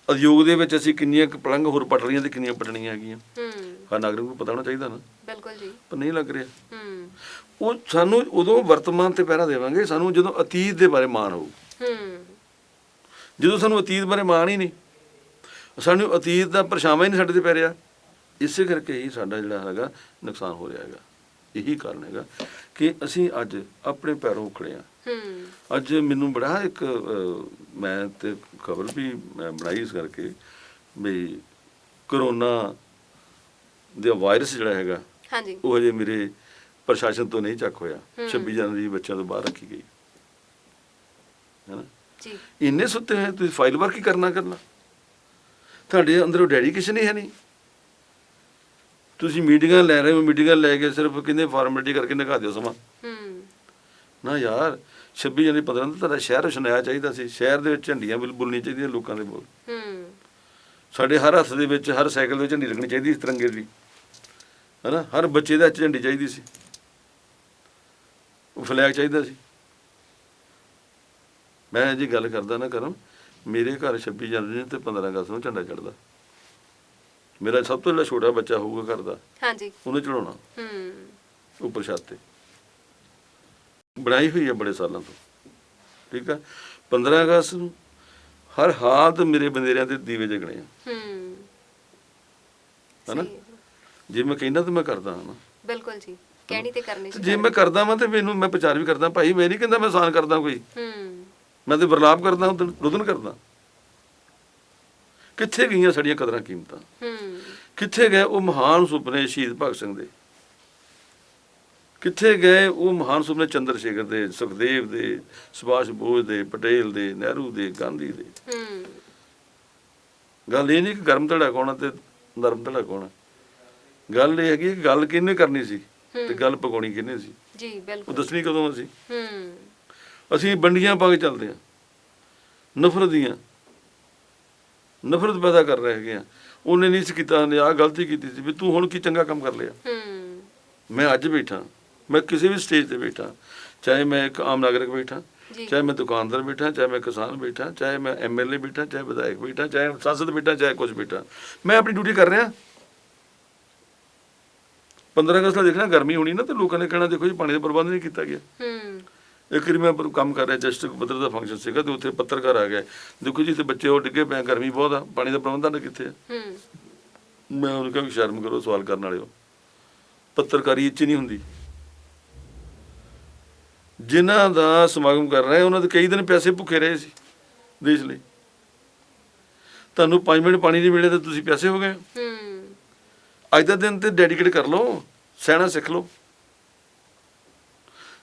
ਉਦਯੋਗ ਦੇ ਵਿੱਚ ਅਸੀਂ ਕਿੰਨੀਆਂ ਕੁ ਪਲੰਘ ਹੋਰ ਪਟ ਰਹੀਆਂ ਤੇ ਕਿੰਨੀਆਂ ਪਟਣੀਆਂ ਹੈਗੀਆਂ। ਹੂੰ। ਹਰ ਨਾਗਰਿਕ ਨੂੰ ਪਤਾ ਹੋਣਾ ਚਾਹੀਦਾ ਨਾ। ਬਿਲਕੁਲ ਜੀ। ਪਰ ਨਹੀਂ ਲੱਗ ਰਿਹਾ। ਹੂੰ। ਉਹ ਸਾਨੂੰ ਉਦੋਂ ਵਰਤਮਾਨ ਤੇ ਪਹਿਰਾ ਦੇਵਾਂਗੇ ਸਾਨੂੰ ਜਦੋਂ ਅਤੀਤ ਦੇ ਬਾਰੇ ਮਾਣ ਹੋਊ। ਹੂੰ। ਜਦੋਂ ਸਾਨੂੰ ਅਤੀਤ ਬਾਰੇ ਮਾਣ ਹੀ ਨਹੀਂ ਸਾਨੂੰ ਅਤੀਤ ਦਾ ਪਰਛਾਵਾਂ ਹੀ ਨਹੀਂ ਸਾਡੇ ਤੇ ਪੈ ਰਿਹਾ। ਇਸੇ ਕਰਕੇ ਹੀ ਸਾਡਾ ਜਿਹੜਾ ਹੈਗਾ ਨੁਕਸਾਨ ਹੋ ਰਿਹਾ ਹੈਗਾ। ਇਹੀ ਕਾਰਨ ਹੈਗਾ ਕਿ ਅਸੀਂ ਅੱਜ ਆਪਣੇ ਪੈਰੋਂ ਉਖੜੇ ਆ ਹੂੰ। ਅੱਜ ਮੈਨੂੰ ਬੜਾ ਇੱਕ ਮੈਂ ਤੇ ਖਬਰ ਵੀ ਬਣਾਈ ਇਸ ਕਰਕੇ ਵੀ ਕਰੋਨਾ ਦਾ ਵਾਇਰਸ ਜਿਹੜਾ ਹੈਗਾ ਹਾਂਜੀ। ਉਹ ਹਜੇ ਮੇਰੇ ਪ੍ਰਸ਼ਾਸਨ ਤੋਂ ਨਹੀਂ ਚੱਕ ਹੋਇਆ। ਹੂੰ। 26 ਜਨਵਰੀ ਬੱਚਿਆਂ ਤੋਂ ਬਾਹਰ ਰੱਖੀ ਗਈ। ਹੈਨਾ? ਜੀ। ਇੰਨੇ ਸੁੱਤੇ ਹੋਏ ਤੁਸੀਂ ਫਾਈਲ ਵਰਕ ਹੀ ਕਰਨਾ ਕਰਨਾ। ਤੁਹਾਡੇ ਅੰਦਰੋਂ ਡੈਡੀਕੇਸ਼ਨ ਹੀ ਹੈ ਨਹੀਂ। ਤੁਸੀਂ ਮੀਟਿੰਗਾਂ ਲੈ ਰਹੇ ਹੋ ਮੀਟਿੰਗਾਂ ਲੈ ਕੇ ਸਿਰਫ ਕਿੰਨੇ ਫਾਰਮੈਲਿਟੀ ਕਰਕੇ ਨਿਕਾ ਦਿਓ ਸਮਾਂ। ਹੂੰ। ਨਾ ਯਾਰ 26 ਜਨਵਰੀ 15 ਨੂੰ ਤੁਹਾਡਾ ਸ਼ਹਿਰ ਰੁਸ਼ਨਾਇਆ ਚਾਹੀਦਾ ਸੀ। ਸ਼ਹਿਰ ਦੇ ਵਿੱਚ ਝੰਡੀਆਂ ਬਿਲ ਬੁਲਣੀਆਂ ਚਾਹੀਦੀਆਂ ਲੋਕਾਂ ਦੇ ਬੋਲ। ਹੂੰ। ਸਾਡੇ ਹਰ ਹੱਥ ਦੇ ਵਿੱਚ ਹਰ ਸਾਈਕਲ ਦੇ ਵਿੱਚ ਝੰਡੀ ਲੱਗਣੀ ਚਾਹੀਦੀ ਸੀ ਤਿਰੰਗੇ ਦੀ। ਹੈਨਾ? ਹਰ ਬੱਚੇ ਦੇ ਝੰਡੀ ਚਾਹੀਦੀ ਸੀ। ਉਹ ਫਲੈਗ ਚਾਹੀਦਾ ਸੀ। ਮੈਂ ਜੀ ਗੱਲ ਕਰਦਾ ਨਾ ਕਰਮ ਮੇਰੇ ਘਰ 26 ਜਨਵਰੀ ਤੇ 15 ਅਗਸਤ ਨੂੰ ਝੰਡਾ ਚੜਦਾ ਮੇਰਾ ਸਭ ਤੋਂ ਜਿਹੜਾ ਛੋਟਾ ਬੱਚਾ ਹੋਊਗਾ ਘਰ ਦਾ ਹਾਂਜੀ। ਉਹਨੇ ਚੜਾਉਣਾ ਹੂੰ। ਉੱਪਰ ਛੱਤ ਤੇ। ਬਣਾਈ ਹੋਈ ਹੈ ਬੜੇ ਸਾਲਾਂ ਤੋਂ। ਠੀਕ ਆ? 15 ਅਗਸਤ ਨੂੰ ਹਰ ਹਾਲਤ ਮੇਰੇ ਬੰਦੇਰਿਆਂ ਦੇ ਦੀਵੇ ਜਗਣੇ ਆ। ਹੂੰ। ਹਨਾ? ਹੈ। ਜੇ। ਮੈਂ ਕਹਿੰਦਾ ਤਾਂ ਮੈਂ ਕਰਦਾ ਹਾਂ ਨਾ ਬਿਲਕੁਲ ਜੀ। ਕਹਿਣੀ ਤੇ ਕਰਨੀ ਤੇ ਜੇ ਮੈਂ ਕਰਦਾ ਵਾਂ ਤੇ ਮੈਨੂੰ ਮੈਂ ਪ੍ਰਚਾਰ ਵੀ ਕਰਦਾ। ਭਾਈ ਮੈਂ ਨਹੀਂ ਕਹਿੰਦਾ ਮੈਂ ਆਸਾਨ ਕਰਦਾ ਕੋਈ। ਹੂੰ। ਮੈਂ ਤੇ ਵਰਲਾਪ ਕਰਦਾ ਰੁਦਨ ਕਰਦਾ। ਕਿੱਥੇ ਗਈਆਂ ਸਾਡੀਆਂ ਕਦਰਾਂ ਕੀਮਤਾਂ? ਹੂੰ ਕਿੱਥੇ ਗਏ ਉਹ ਮਹਾਨ ਸੁਪਨੇ ਸ਼ਹੀਦ ਭਗਤ ਸਿੰਘ ਦੇ? ਕਿੱਥੇ ਗਏ ਉਹ ਮਹਾਨ ਸੁਪਨੇ ਚੰਦਰ ਸ਼ੇਖਰ ਦੇ ਸੁਖਦੇਵ ਦੇ ਸੁਭਾਸ਼ ਬੋਸ ਦੇ ਪਟੇਲ ਦੇ ਨਹਿਰੂ ਦੇ ਗਾਂਧੀ ਦੇ? ਹੂੰ ਗੱਲ ਇਹ ਨਹੀਂ ਕਿ ਗਰਮ ਧੜਾ ਕੋਣਾ ਤੇ ਨਰਮ ਧੜਾ ਕੋਣਾ ਗੱਲ ਇਹ ਹੈਗੀ ਕਿ ਗੱਲ ਕਿਹਨੇ ਕਰਨੀ ਸੀ ਤੇ। ਗੱਲ ਪਕਾਉਣੀ ਕਿਹਨੇ ਸੀ? ਜੀ ਉਹ ਬਿਲਕੁਲ ਦੱਸਣੀ ਕਦੋਂ ਅਸੀਂ? ਹੂੰ। ਅਸੀਂ ਵੰਡੀਆਂ ਪਾ ਕੇ ਚੱਲਦੇ ਹਾਂ। ਨਫ਼ਰਤ ਦੀਆਂ ਨਫ਼ਰਤ ਪੈਦਾ ਕਰ ਰਹੇ ਹੈਗੇ ਆ। ਉਹਨੇ ਨਹੀਂ ਸੀ ਕੀਤਾ ਨੇ ਆਹ ਗਲਤੀ ਕੀਤੀ ਸੀ ਵੀ ਤੂੰ ਹੁਣ ਕੀ ਚੰਗਾ ਕੰਮ ਕਰ ਲਿਆ। ਹੂੰ। ਮੈਂ ਅੱਜ ਬੈਠਾ ਮੈਂ ਕਿਸੇ ਵੀ ਸਟੇਜ ਤੇ ਬੈਠਾ ਚਾਹੇ ਮੈਂ ਇੱਕ ਆਮ ਨਾਗਰਿਕ ਬੈਠਾ ਚਾਹੇ ਮੈਂ ਦੁਕਾਨਦਾਰ ਬੈਠਾ ਚਾਹੇ ਮੈਂ ਕਿਸਾਨ ਬੈਠਾ ਚਾਹੇ ਮੈਂ ਐਮਐਲਏ ਬੈਠਾ ਚਾਹੇ ਵਿਧਾਇਕ ਬੈਠਾ ਚਾਹੇ ਸੰਸਦ ਬੈਠਾ ਚਾਹੇ ਕੁਝ ਬੈਠਾ। ਮੈਂ ਆਪਣੀ ਡਿਊਟੀ ਕਰ ਰਿਹਾ। 15 ਅਗਸਤ ਦਾ ਦੇਖਣਾ ਗਰਮੀ ਹੋਣੀ ਨਾ ਤੇ ਲੋਕਾਂ ਨੇ ਕਹਿਣਾ ਦੇਖੋ ਜੀ ਪਾਣੀ ਦਾ ਪ੍ਰਬੰਧ ਨਹੀਂ ਕੀਤਾ ਗਿਆ। ਹੂੰ। ਇੱਕ ਵਾਰੀ ਮੈਂ ਕੰਮ ਕਰ ਰਿਹਾ ਜਸਟਿਕ ਪੱਤਰ ਦਾ ਫੰਕਸ਼ਨ ਸੀਗਾ ਤੇ ਉੱਥੇ ਪੱਤਰਕਾਰ ਆ ਗਏ ਦੇਖੋ ਜੀ ਤੇ ਬੱਚੇ ਉਹ ਡਿੱਗੇ ਪਏ ਗਰਮੀ ਬਹੁਤ ਆ ਪਾਣੀ ਦਾ ਪ੍ਰਬੰਧ ਤਾਂ ਕਿੱਥੇ ਆ? ਹੂੰ। ਮੈਂ ਉਹਨੂੰ ਕਿਹਾ ਸ਼ਰਮ ਕਰੋ ਸਵਾਲ ਕਰਨ ਵਾਲਿਓ ਪੱਤਰਕਾਰੀ ਇਹ 'ਚ ਨਹੀਂ ਹੁੰਦੀ। ਜਿਨ੍ਹਾਂ ਦਾ ਸਮਾਗਮ ਕਰ ਰਹੇ ਉਹਨਾਂ ਦੇ ਕਈ ਦਿਨ ਪੈਸੇ ਭੁੱਖੇ ਰਹੇ ਸੀ ਦੇਸ਼ ਲਈ। ਤੁਹਾਨੂੰ 5 ਮਿੰਟ ਪਾਣੀ ਨਹੀਂ ਮਿਲੇ ਤਾਂ ਤੁਸੀਂ ਪੈਸੇ ਹੋ ਗਏ ਹੂੰ। ਅੱਜ ਦਾ ਦਿਨ ਤੇ ਡੈਡੀਕੇਟ ਕਰ ਲਓ ਸਹਿਣਾ ਸਿੱਖ ਲਓ।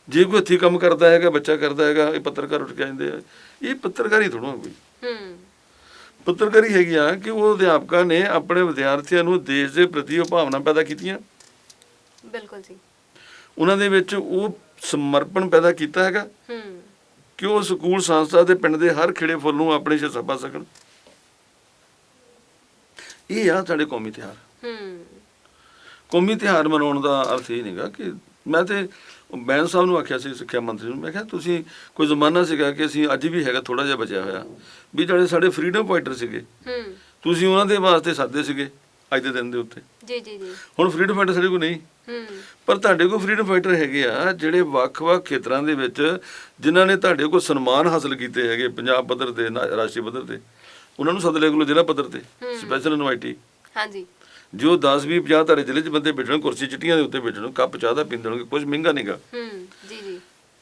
ਜੇ ਕੋਈ ਹੱਥੀਂ ਕੰਮ ਕਰਦਾ ਹੈਗਾ ਬੱਚਾ ਕਰਦਾ ਹੈਗਾ ਇਹ ਪੱਤਰਕਾਰ ਉੱਠ ਕੇ ਜਾਂਦੇ ਆ। ਇਹ ਪੱਤਰਕਾਰੀ ਥੋੜਾ ਕੋਈ। ਹੂੰ। ਪੱਤਰਕਾਰੀ ਹੈਗੀ ਆ ਕਿ ਉਹ ਅਧਿਆਪਕਾਂ ਨੇ ਆਪਣੇ ਵਿਦਿਆਰਥੀਆਂ ਨੂੰ ਦੇਸ਼ ਦੇ ਪ੍ਰਤੀ ਉਹ ਭਾਵਨਾ ਪੈਦਾ ਕੀਤੀਆਂ। ਬਿਲਕੁਲ ਜੀ। ਉਹਨਾਂ ਦੇ ਵਿੱਚ ਉਹ ਸਮਰਪਣ ਪੈਦਾ ਕੀਤਾ ਹੈਗਾ ਹੂੰ। ਕਿ ਉਹ ਸਕੂਲ ਸੰਸਥਾ ਦੇ ਪਿੰਡ ਦੇ ਹਰ ਖਿੜੇ ਫੁੱਲ ਨੂੰ ਆਪਣੇ ਹਿੱਸਾ ਪਾ ਸਕਣ। ਇਹ ਆ ਸਾਡੇ ਕੌਮੀ ਤਿਉਹਾਰ। ਹੂੰ। ਕੌਮੀ ਤਿਉਹਾਰ ਮਨਾਉਣ ਦਾ ਅਰਥ ਇਹ ਨਹੀਂਗਾ ਕਿ ਮੈਂ ਤੇ ਬੈਂਸ ਸਾਹਿਬ ਨੂੰ ਆਖਿਆ ਸੀ ਸਿੱਖਿਆ ਮੰਤਰੀ ਨੂੰ ਮੈਂ ਕਿਹਾ ਤੁਸੀਂ ਕੋਈ ਜ਼ਮਾਨਾ ਸੀਗਾ ਕਿ ਅਸੀਂ ਅੱਜ ਵੀ ਹੈਗਾ ਥੋੜਾ ਜਿਹਾ ਬਚਿਆ ਹੋਇਆ ਵੀ ਜਿਹੜੇ ਸਾਡੇ ਫਰੀडम ਫਾਈਟਰ ਸੀਗੇ ਹੂੰ। ਤੁਸੀਂ ਉਹਨਾਂ ਦੇ ਵਾਸਤੇ ਸਾਦੇ ਸੀਗੇ ਅੱਜ ਦੇ ਦਿਨ ਦੇ ਉੱਤੇ। ਜੀ ਜੀ ਜੀ। ਹੁਣ ਫਰੀडम ਫਾਈਟਰ ਸਾਡੇ ਕੋਲ ਨਹੀਂ। ਹੂੰ। ਪਰ ਤੁਹਾਡੇ ਕੋਲ ਫਰੀडम ਫਾਈਟਰ ਹੈਗੇ ਆ ਜਿਹੜੇ ਵੱਖ-ਵੱਖ ਖੇਤਰਾਂ ਦੇ ਵਿੱਚ ਜਿਨ੍ਹਾਂ ਨੇ ਤੁਹਾਡੇ ਕੋਲ ਸਨਮਾਨ ਹਾਸਲ ਕੀਤੇ ਹੈਗੇ ਪੰਜਾਬ ਪੱਧਰ ਤੇ ਰਾਸ਼ਟਰੀ ਪੱਧਰ ਤੇ ਉਹਨਾਂ ਨੂੰ ਸਦਲੇ ਕੋਲ ਜ਼ਿਲ੍ਹਾ ਪੱਧਰ ਤੇ ਸਪੈਸ਼ਲ ਇਨਵਾਈਟੀ ਹਾਂਜੀ। ਜੋ 10 20 50 ਤੁਹਾਡੇ ਜ਼ਿਲ੍ਹੇ 'ਚ ਬੰਦੇ ਬੈਠਣ ਕੁਰਸੀ ਚਿੱਟੀਆਂ ਦੇ ਉੱਤੇ ਬੈਠਣ ਕੱਪ ਚਾਹ ਦਾ ਪੀਂਦਣਗੇ ਕੁਝ ਮਹਿੰਗਾ ਨਹੀਂਗਾ ਹੂੰ ਜੀ ਜੀ।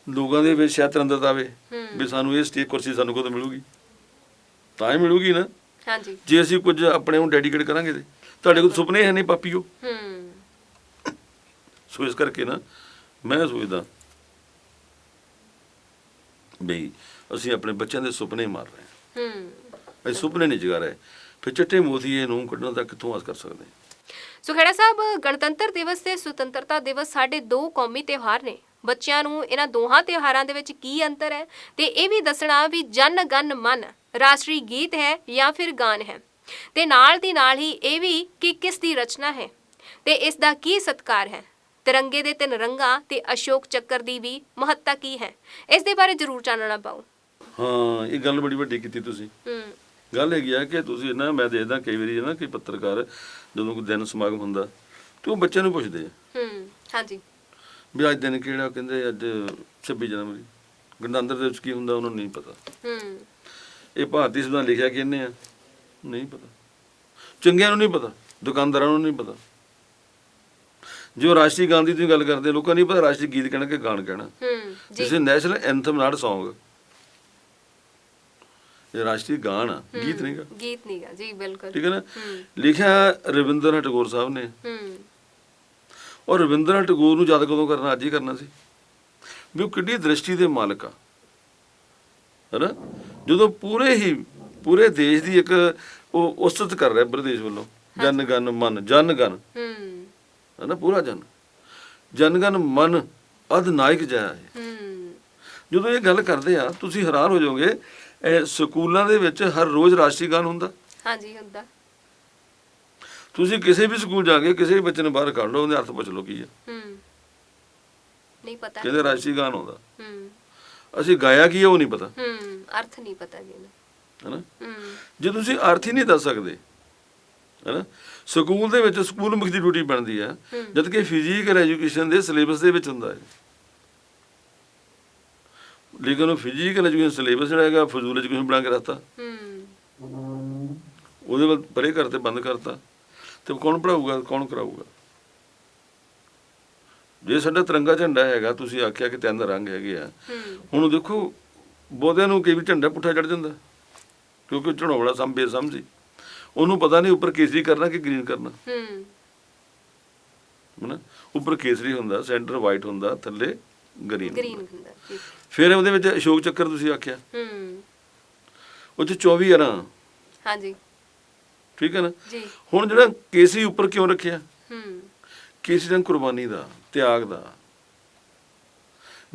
ਲੋਕਾਂ ਦੇ ਵਿੱਚ ਸ਼ਾਇਦ ਅੰਦਰ ਆਵੇ ਵੀ ਸਾਨੂੰ ਇਹ ਸਟੇਜ ਕੁਰਸੀ ਸਾਨੂੰ ਕਦੋਂ ਮਿਲੂਗੀ? ਤਾਂ ਹੀ ਮਿਲੂਗੀ ਨਾ। ਹਾਂਜੀ। ਜੇ ਅਸੀਂ ਕੁਝ ਆਪਣੇ ਨੂੰ ਡੈਡੀਕੇਟ ਕਰਾਂਗੇ ਤੇ ਤੁਹਾਡੇ ਕੋਲ ਸੁਪਨੇ ਹੈ ਨਹੀਂ ਪਾਪੀਓ? ਹੂੰ। ਸੋ ਇਸ ਕਰਕੇ ਨਾ ਮੈਂ ਸੋਚਦਾ ਵੀ ਅਸੀਂ ਆਪਣੇ ਬੱਚਿਆਂ ਦੇ ਸੁਪਨੇ ਮਾਰ ਰਹੇ ਹਾਂ। ਹੂੰ। ਅਸੀਂ ਸੁਪਨੇ ਨਹੀਂ ਜਗਾ ਰਹੇ। ਫਿਰ ਚਿੱਟੇ ਮੋਤੀਏ ਨੂੰ ਕੱਢਣ ਦਾ ਕਿੱਥੋਂ ਆਸ ਕਰ ਸਕਦੇ? ਸੋ ਖੇੜਾ ਸਾਹਿਬ ਗਣਤੰਤਰ ਦਿਵਸ ਤੇ ਸੁਤੰਤਰਤਾ ਦਿਵਸ ਸਾਡੇ ਦੋ ਕੌਮੀ ਤਿਉਹਾਰ ਨੇ। ਬੱਚਿਆਂ ਨੂੰ ਇਹਨਾਂ ਦੋਹਾਂ ਤਿਉਹਾਰਾਂ ਦੇ ਵਿੱਚ ਕੀ ਅੰਤਰ ਹੈ? ਤੇ ਇਹ ਵੀ ਦੱਸਣਾ ਵੀ ਜਨ ਗਨ ਮਨ ਰਾਸ਼ਟਰੀ ਗੀਤ ਹੈ ਜਾਂ ਫਿਰ ਗਾਨ ਹੈ? ਤੇ ਨਾਲ ਦੀ ਨਾਲ ਹੀ ਇਹ ਵੀ ਕਿ ਕਿਸ ਦੀ ਰਚਨਾ ਹੈ? ਤੇ ਇਸ ਦਾ ਕੀ ਸਤਕਾਰ ਹੈ? ਤਿਰੰਗੇ ਦੇ ਤਿੰਨ ਰੰਗਾਂ ਤੇ ਅਸ਼ੋਕ ਚੱਕਰ ਦੀ ਵੀ ਮਹੱਤਤਾ ਕੀ ਹੈ? ਇਸ ਦੇ ਬਾਰੇ ਜ਼ਰੂਰ ਜਾਣਨਾ ਪਾਓ ਹਾਂ ਇਹ ਗੱਲ ਬੜੀ ਵੱਡੀ ਕੀਤੀ ਤੁਸੀਂ। ਹੂੰ। ਗੱਲ ਹੈਗੀ ਆ ਕਿ ਤੁਸੀਂ ਨਾ ਮੈਂ ਦੇਖਦਾ ਕਈ ਵਾਰੀ ਨਾ ਕਿ ਪੱਤਰਕਾਰ ਜਦੋਂ ਕੋਈ ਦਿਨ ਸਮਾਗਮ ਹੁੰਦਾ ਤੇ ਉਹ ਬੱਚਿਆਂ ਨੂੰ ਪੁੱਛਦੇ ਆ। ਹੂੰ ਹਾਂਜੀ। ਵੀ ਅੱਜ ਦਿਨ ਕਿਹੜਾ ਕਹਿੰਦੇ ਅੱਜ 26 ਜਨਵਰੀ। ਗਣਤੰਤਰ ਦਿਵਸ ਕੀ ਹੁੰਦਾ ਉਹਨਾਂ ਨੂੰ ਨਹੀਂ ਪਤਾ। ਹੂੰ। ਇਹ ਭਾਰਤੀ ਸੰਵਿਧਾਨ ਲਿਖਿਆ ਕਿਹਨੇ ਆ? ਨਹੀਂ ਪਤਾ। ਚੰਗਿਆਂ ਨੂੰ ਨਹੀਂ ਪਤਾ ਦੁਕਾਨਦਾਰਾਂ ਨੂੰ ਨਹੀਂ ਪਤਾ। ਜੋ ਰਾਸ਼ਟਰੀ ਗਾਣ ਦੀ ਤੁਸੀਂ ਗੱਲ ਕਰਦੇ ਲੋਕਾਂ ਨੂੰ ਨਹੀਂ ਪਤਾ ਰਾਸ਼ਟਰੀ ਗੀਤ ਕਹਿਣਾ ਕਿ ਗਾਣ ਕਹਿਣਾ। ਹੂੰ ਜੀ। ਜਿਸ ਨੈਸ਼ਨਲ ਐਂਥਮ ਨਾਟ Song ਇਹ ਰਾਸ਼ਟਰੀ ਗਾਣ ਆ। ਗੀਤ ਨਹੀਂਗਾ? ਗੀਤ ਨਹੀਂਗਾ ਜੀ ਬਿਲਕੁਲ। ਠੀਕ ਹੈ ਨਾ? ਲਿਖਿਆ ਰਵਿੰਦਰਨਾਥ ਟੈਗੋਰ ਸਾਹਿਬ ਨੇ। ਹੂੰ। ਔਰ ਰਵਿੰਦਰਨਾਥ ਟੈਗੋਰ ਨੂੰ ਯਾਦ ਕਦੋਂ ਕਰਨਾ ਅੱਜ ਹੀ ਕਰਨਾ ਸੀ? ਵੀ ਉਹ ਕਿੱਡੀ ਦ੍ਰਿਸ਼ਟੀ ਦੇ ਮਾਲਕ ਆ। ਹੈਨਾ? ਜਦੋਂ ਪੂਰੇ ਹੀ ਪੂਰੇ ਦੇਸ਼ ਦੀ ਇੱਕ ਉਹ ਉਸਤਤ ਕਰ ਰਿਹਾ ਪ੍ਰਦੇਸ਼ ਵੱਲੋਂ। ਜਨ ਗਨ ਮਨ ਜਨ ਗਨ। ਹੂੰ। ਹੈਨਾ? ਪੂਰਾ ਜਨ। ਜਨ ਗਨ ਮਨ ਅਧ ਨਾਇਕ ਜੈ ਜਦੋਂ ਇਹ ਗੱਲ ਕਰਦੇ ਆ ਤੁਸੀਂ ਹੈਰਾਨ ਹੋ ਜਾਓਗੇ ਸਕੂਲਾਂ ਦੇ ਵਿੱਚ ਹਰ ਰੋਜ਼ ਰਾਸ਼ਟਰੀ ਗਾਨ ਹੁੰਦਾ? ਹਾਂਜੀ ਹੁੰਦਾ। ਤੁਸੀਂ ਕਿਸੇ ਵੀ ਸਕੂਲ ਜਾ ਕੇ ਕਿਸੇ ਵੀ ਬੱਚੇ ਨੂੰ ਬਾਹਰ ਕੱਢ ਲਓ ਉਹਦੇ ਅਰਥ ਪੁੱਛ ਲਓ ਕੀ ਹੈ। ਹੂੰ। ਨਹੀਂ ਪਤਾ। ਕਹਿੰਦੇ ਰਾਸ਼ਟਰੀ ਗਾਨ ਆਉਂਦਾ? ਹੂੰ। ਅਸੀਂ ਗਾਇਆ ਕੀ ਹੈ ਉਹ ਨਹੀਂ ਪਤਾ। ਹੂੰ ਅਰਥ ਨਹੀਂ ਪਤਾ ਜੀ। ਹੈਨਾ? ਤੁਸੀਂ ਅਰਥ ਹੀ ਨਹੀਂ ਦੱਸ ਸਕਦੇ ਹੈਨਾ? ਸਕੂਲ ਦੇ ਵਿੱਚ ਸਕੂਲ ਮੁਖੀ ਦੀ ਡਿਊਟੀ ਬਣਦੀ ਹੈ ਹੂੰ। ਜਦ ਕਿ ਫਿਜ਼ੀਕਲ ਐਜੂਕੇਸ਼ਨ ਦੇ ਸਿਲੇਬਸ ਦੇ ਵਿੱਚ ਹੁੰਦਾ ਹੈ। ਲੇਕਿਨ ਉਹ ਫਿਜ਼ੀਕਲ ਐਜੂਕੇਸ਼ਨ ਸਿਲੇਬਸ ਜਿਹੜਾ ਹੈਗਾ ਫਜ਼ੂਲ ਐਜੂਕੇਸ਼ਨ ਬਣਾ ਕੇ ਰੱਖਤਾ। ਹੂੰ। ਉਹਦੇ ਵੱਲ ਪਰੇ ਕਰਤੇ ਬੰਦ ਕਰਤਾ। ਤੇ ਕੌਣ ਪੜਾਊਗਾ ਕੌਣ ਕਰਾਊਗਾ? ਜੇ ਸਾਡਾ ਤਿਰੰਗਾ ਝੰਡਾ ਹੈਗਾ ਤੁਸੀਂ ਆਖਿਆ ਕਿ ਤਿੰਨ ਰੰਗ ਹੈਗੇ ਆ। ਹੁਣ ਦੇਖੋ ਬਹੁਤਿਆਂ ਨੂੰ ਕਈ ਵੀ ਝੰਡਾ ਪੁੱਠਾ ਚੜ ਜਾਂਦਾ ਕਿਉਂਕਿ ਝੜੋਵਲਾ ਸਮ ਬੇਸਮ ਸੀ ਉਹਨੂੰ ਪਤਾ ਨਹੀਂ ਉੱਪਰ ਕੇਸਰੀ ਕਰਨਾ ਕਿ ਗ੍ਰੀਨ ਕਰਨਾ। ਹੂੰ। ਹਨਾ? ਉੱਪਰ ਕੇਸਰੀ ਹੁੰਦਾ ਸੈਂਟਰ ਵਾਈਟ ਹੁੰਦਾ ਥੱਲੇ ਗ੍ਰੀਨ ਗ੍ਰੀਨ ਹੁੰਦਾ ਫਿਰ ਉਹਦੇ ਵਿੱਚ ਅਸ਼ੋਕ ਚੱਕਰ ਤੁਸੀਂ ਆਖਿਆ। ਹੂੰ। ਉਹ ਚ 24 ਅਰਾਂ ਹਾਂਜੀ। ਠੀਕ ਹੈ ਨਾ? ਜੀ। ਹੁਣ ਜਿਹੜਾ ਕੇਸਰੀ ਉੱਪਰ ਕਿਉਂ ਰੱਖਿਆ? ਹੂੰ। ਕੇਸਰੀ ਰੰਗ ਕੁਰਬਾਨੀ ਦਾ ਤਿਆਗ ਦਾ।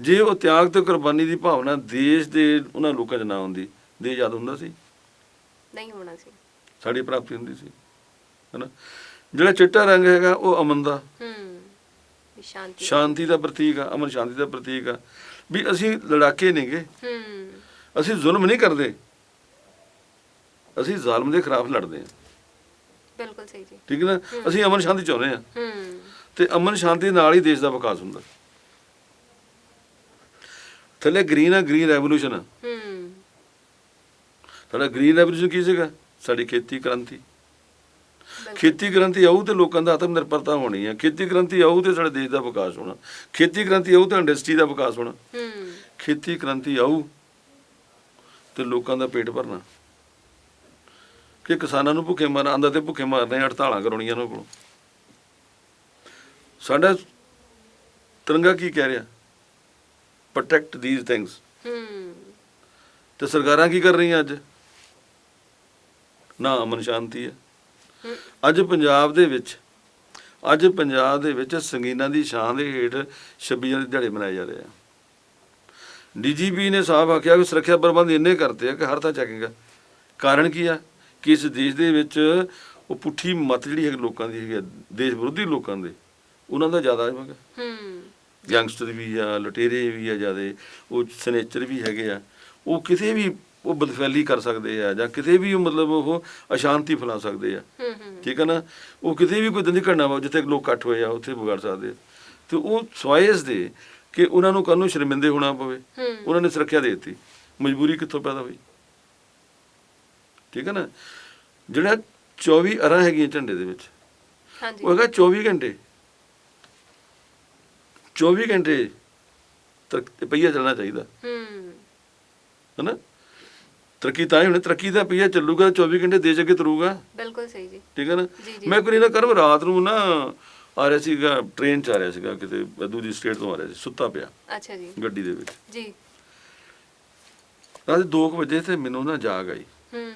ਜੇ ਉਹ ਤਿਆਗ ਤੇ ਕੁਰਬਾਨੀ ਦੀ ਭਾਵਨਾ ਦੇਸ਼ ਦੇ ਉਹਨਾਂ ਲੋਕਾਂ 'ਚ ਨਾ ਹੁੰਦੀ ਦੇਸ਼ ਯਾਦ ਹੁੰਦਾ ਸੀ? ਨਹੀਂ ਹੋਣਾ ਸੀ। ਸਾਡੀ ਪ੍ਰਾਪਤੀ ਹੁੰਦੀ ਸੀ। ਹੈਨਾ ਜਿਹੜਾ ਚਿੱਟਾ ਰੰਗ ਹੈਗਾ ਉਹ ਅਮਨ ਦਾ। ਹੂੰ। ਸ਼ਾਂਤੀ ਸ਼ਾਂਤੀ ਦਾ ਪ੍ਰਤੀਕ ਆ ਅਮਨ ਸ਼ਾਂਤੀ ਦਾ ਪ੍ਰਤੀਕ ਆ। ਵੀ ਅਸੀਂ ਲੜਾਕੇ ਨਹੀਂਗੇ ਹੂੰ। ਅਸੀਂ ਜ਼ੁਲਮ ਨਹੀਂ ਕਰਦੇ। ਅਸੀਂ ਜ਼ਾਲਮ ਦੇ ਖਿਲਾਫ ਲੜਦੇ ਹਾਂ। ਬਿਲਕੁਲ ਸਹੀ ਜੀ। ਠੀਕ ਨਾ? ਅਸੀਂ ਅਮਨ ਸ਼ਾਂਤੀ ਚਾਹੁੰਦੇ ਹਾਂ। ਹੂੰ। ਤੇ ਅਮਨ ਸ਼ਾਂਤੀ ਨਾਲ ਹੀ ਦੇਸ਼ ਦਾ ਵਿਕਾਸ ਹੁੰਦਾ। ਥੱਲੇ ਗ੍ਰੀਨ ਆ ਗ੍ਰੀਨ ਰੈਵੋਲੂਸ਼ਨ ਆ। ਹੂੰ। ਸਾਡਾ ਗ੍ਰੀਨ ਰੈਵੋਲੂਸ਼ਨ ਕੀ ਸੀਗਾ? ਸਾਡੀ ਖੇਤੀ ਕ੍ਰਾਂਤੀ। ਖੇਤੀ ਕ੍ਰਾਂਤੀ ਆਊ ਤੇ ਲੋਕਾਂ ਦਾ ਆਤਮ ਨਿਰਭਰਤਾ ਹੋਣੀ ਹੈ ਖੇਤੀ ਕ੍ਰਾਂਤੀ ਆਊ ਤੇ ਸਾਡੇ ਦੇਸ਼ ਦਾ ਵਿਕਾਸ ਹੋਣਾ। ਖੇਤੀ ਕ੍ਰਾਂਤੀ ਆਊ ਤੇ ਇੰਡਸਟਰੀ ਦਾ ਵਿਕਾਸ ਹੋਣਾ। ਹੂੰ। ਖੇਤੀ ਕ੍ਰਾਂਤੀ ਆਊ ਤੇ ਲੋਕਾਂ ਦਾ ਪੇਟ ਭਰਨਾ। ਕਿ ਕਿਸਾਨਾਂ ਨੂੰ ਭੁੱਖੇ ਮਾਰਨ ਆਂਦਾ ਤੇ ਭੁੱਖੇ ਮਾਰਨੇ ਹੜਤਾਲਾਂ ਕਰਾਉਣੀਆਂ ਉਹਨਾਂ ਕੋਲੋਂ। ਸਾਡਾ ਤਿਰੰਗਾ ਕੀ ਕਹਿ ਰਿਹਾ? ਪ੍ਰੋਟੈਕਟ ਥੀਸ ਥਿੰਗਸ ਹੂੰ। ਤੇ ਸਰਕਾਰਾਂ ਕੀ ਕਰ ਰਹੀਆਂ ਅੱਜ? ਨਾ ਅਮਨ ਸ਼ਾਂਤੀ ਹੂੰ। ਅੱਜ ਪੰਜਾਬ ਦੇ ਵਿੱਚ ਅੱਜ ਪੰਜਾਬ ਦੇ ਵਿੱਚ ਸੰਗੀਨਾਂ ਦੀ ਸ਼ਾਨ ਦੇ ਹੇਠ 26 ਦੇ ਦਿਹਾੜੇ ਮਨਾਏ ਜਾ ਰਹੇ ਆ। ਡੀਜੀਪੀ ਨੇ ਸਾਫ਼ ਆਖਿਆ ਕਿ ਸੁਰੱਖਿਆ ਪ੍ਰਬੰਧ ਇੰਨੇ ਕਰਤੇ ਆ ਕਿ ਹਰ ਤਾਂ ਚੈਕਿੰਗ ਆ। ਕਾਰਨ ਕੀ ਆ? ਕਿ ਇਸ ਦੇਸ਼ ਦੇ ਵਿੱਚ ਉਹ ਪੁੱਠੀ ਮਤ ਜਿਹੜੀ ਹੈ ਲੋਕਾਂ ਦੀ ਹੈਗੀ ਦੇਸ਼ ਵਿਰੋਧੀ ਲੋਕਾਂ ਦੇ ਉਹਨਾਂ ਦਾ ਜ਼ਿਆਦਾ ਹੈਗਾ। ਹੂੰ। ਯੰਗਸਟਰ ਵੀ ਆ ਲੁਟੇਰੇ ਵੀ ਆ ਜਿਆਦੇ ਉਹ ਸਨੇਚਰ ਵੀ ਹੈਗੇ ਆ। ਉਹ ਕਿਤੇ ਵੀ ਉਹ ਬਦਫੈਲੀ ਕਰ ਸਕਦੇ ਆ ਜਾਂ ਕਿਤੇ ਵੀ ਮਤਲਬ ਉਹ ਅਸ਼ਾਂਤੀ ਫੈਲਾ ਸਕਦੇ ਆ। ਠੀਕ ਹੈ ਨਾ? ਉਹ ਕਿਤੇ ਵੀ ਕੋਈ ਦੰਦੀ ਘਟਨਾ ਵਾ ਜਿੱਥੇ ਲੋਕ ਇਕੱਠ ਹੋਏ ਆ ਉੱਥੇ ਵਿਗਾੜ ਸਕਦੇ ਤੇ ਉਹ ਸਵਾਇਸ ਦੇ ਕਿ ਉਹਨਾਂ ਨੂੰ ਕੱਲ ਨੂੰ ਸ਼ਰਮਿੰਦੇ ਹੋਣਾ ਪਵੇ। ਉਹਨਾਂ ਨੇ ਸੁਰੱਖਿਆ ਦੇ ਦਿੱਤੀ। ਮਜਬੂਰੀ ਕਿੱਥੋਂ ਪੈਦਾ ਹੋਈ? ਠੀਕ ਹੈ ਨਾ? ਜਿਹੜਾ 24 ਅਰਾਂ ਹੈਗੀਆਂ ਝੰਡੇ ਦੇ ਵਿੱਚ ਹਾਂਜੀ। ਉਹ ਹੈਗਾ 24 ਘੰਟੇ। 24 ਘੰਟੇ ਤੱਕ ਪਈਆ ਚੱਲਣਾ ਚਾਹੀਦਾ। ਹੂੰ। ਹੈਨਾ? ਤਰੱਕੀ ਤਾਂ ਹੀ ਹੋਣੀ ਤਰੱਕੀ ਦਾ ਪਈਆ ਚੱਲੂਗਾ 24 ਘੰਟੇ ਦੇਸ਼ ਅੱਗੇ ਤੁਰੂਗਾ। ਬਿਲਕੁਲ ਸਹੀ ਜੀ। ਠੀਕ ਹੈ ਨਾ। ਮੈਂ ਕੋਈ ਨਾ ਕਰਮ ਰਾਤ ਨੂੰ ਨਾ ਆ ਰਿਹਾ ਸੀਗਾ ਟ੍ਰੇਨ ਚ ਆ ਰਿਹਾ ਸੀਗਾ ਕਿਤੇ ਦੂਜੀ ਸਟੇਟ ਤੋਂ ਆ ਰਿਹਾ ਸੀ ਸੁੱਤਾ ਪਿਆ। ਅੱਛਾ ਜੀ। ਗੱਡੀ ਦੇ ਵਿੱਚ। ਜੀ। ਰਾਤ 2 ਵਜੇ ਤੇ ਮੈਨੂੰ ਨਾ ਜਾਗ ਆਈ। ਹੂੰ।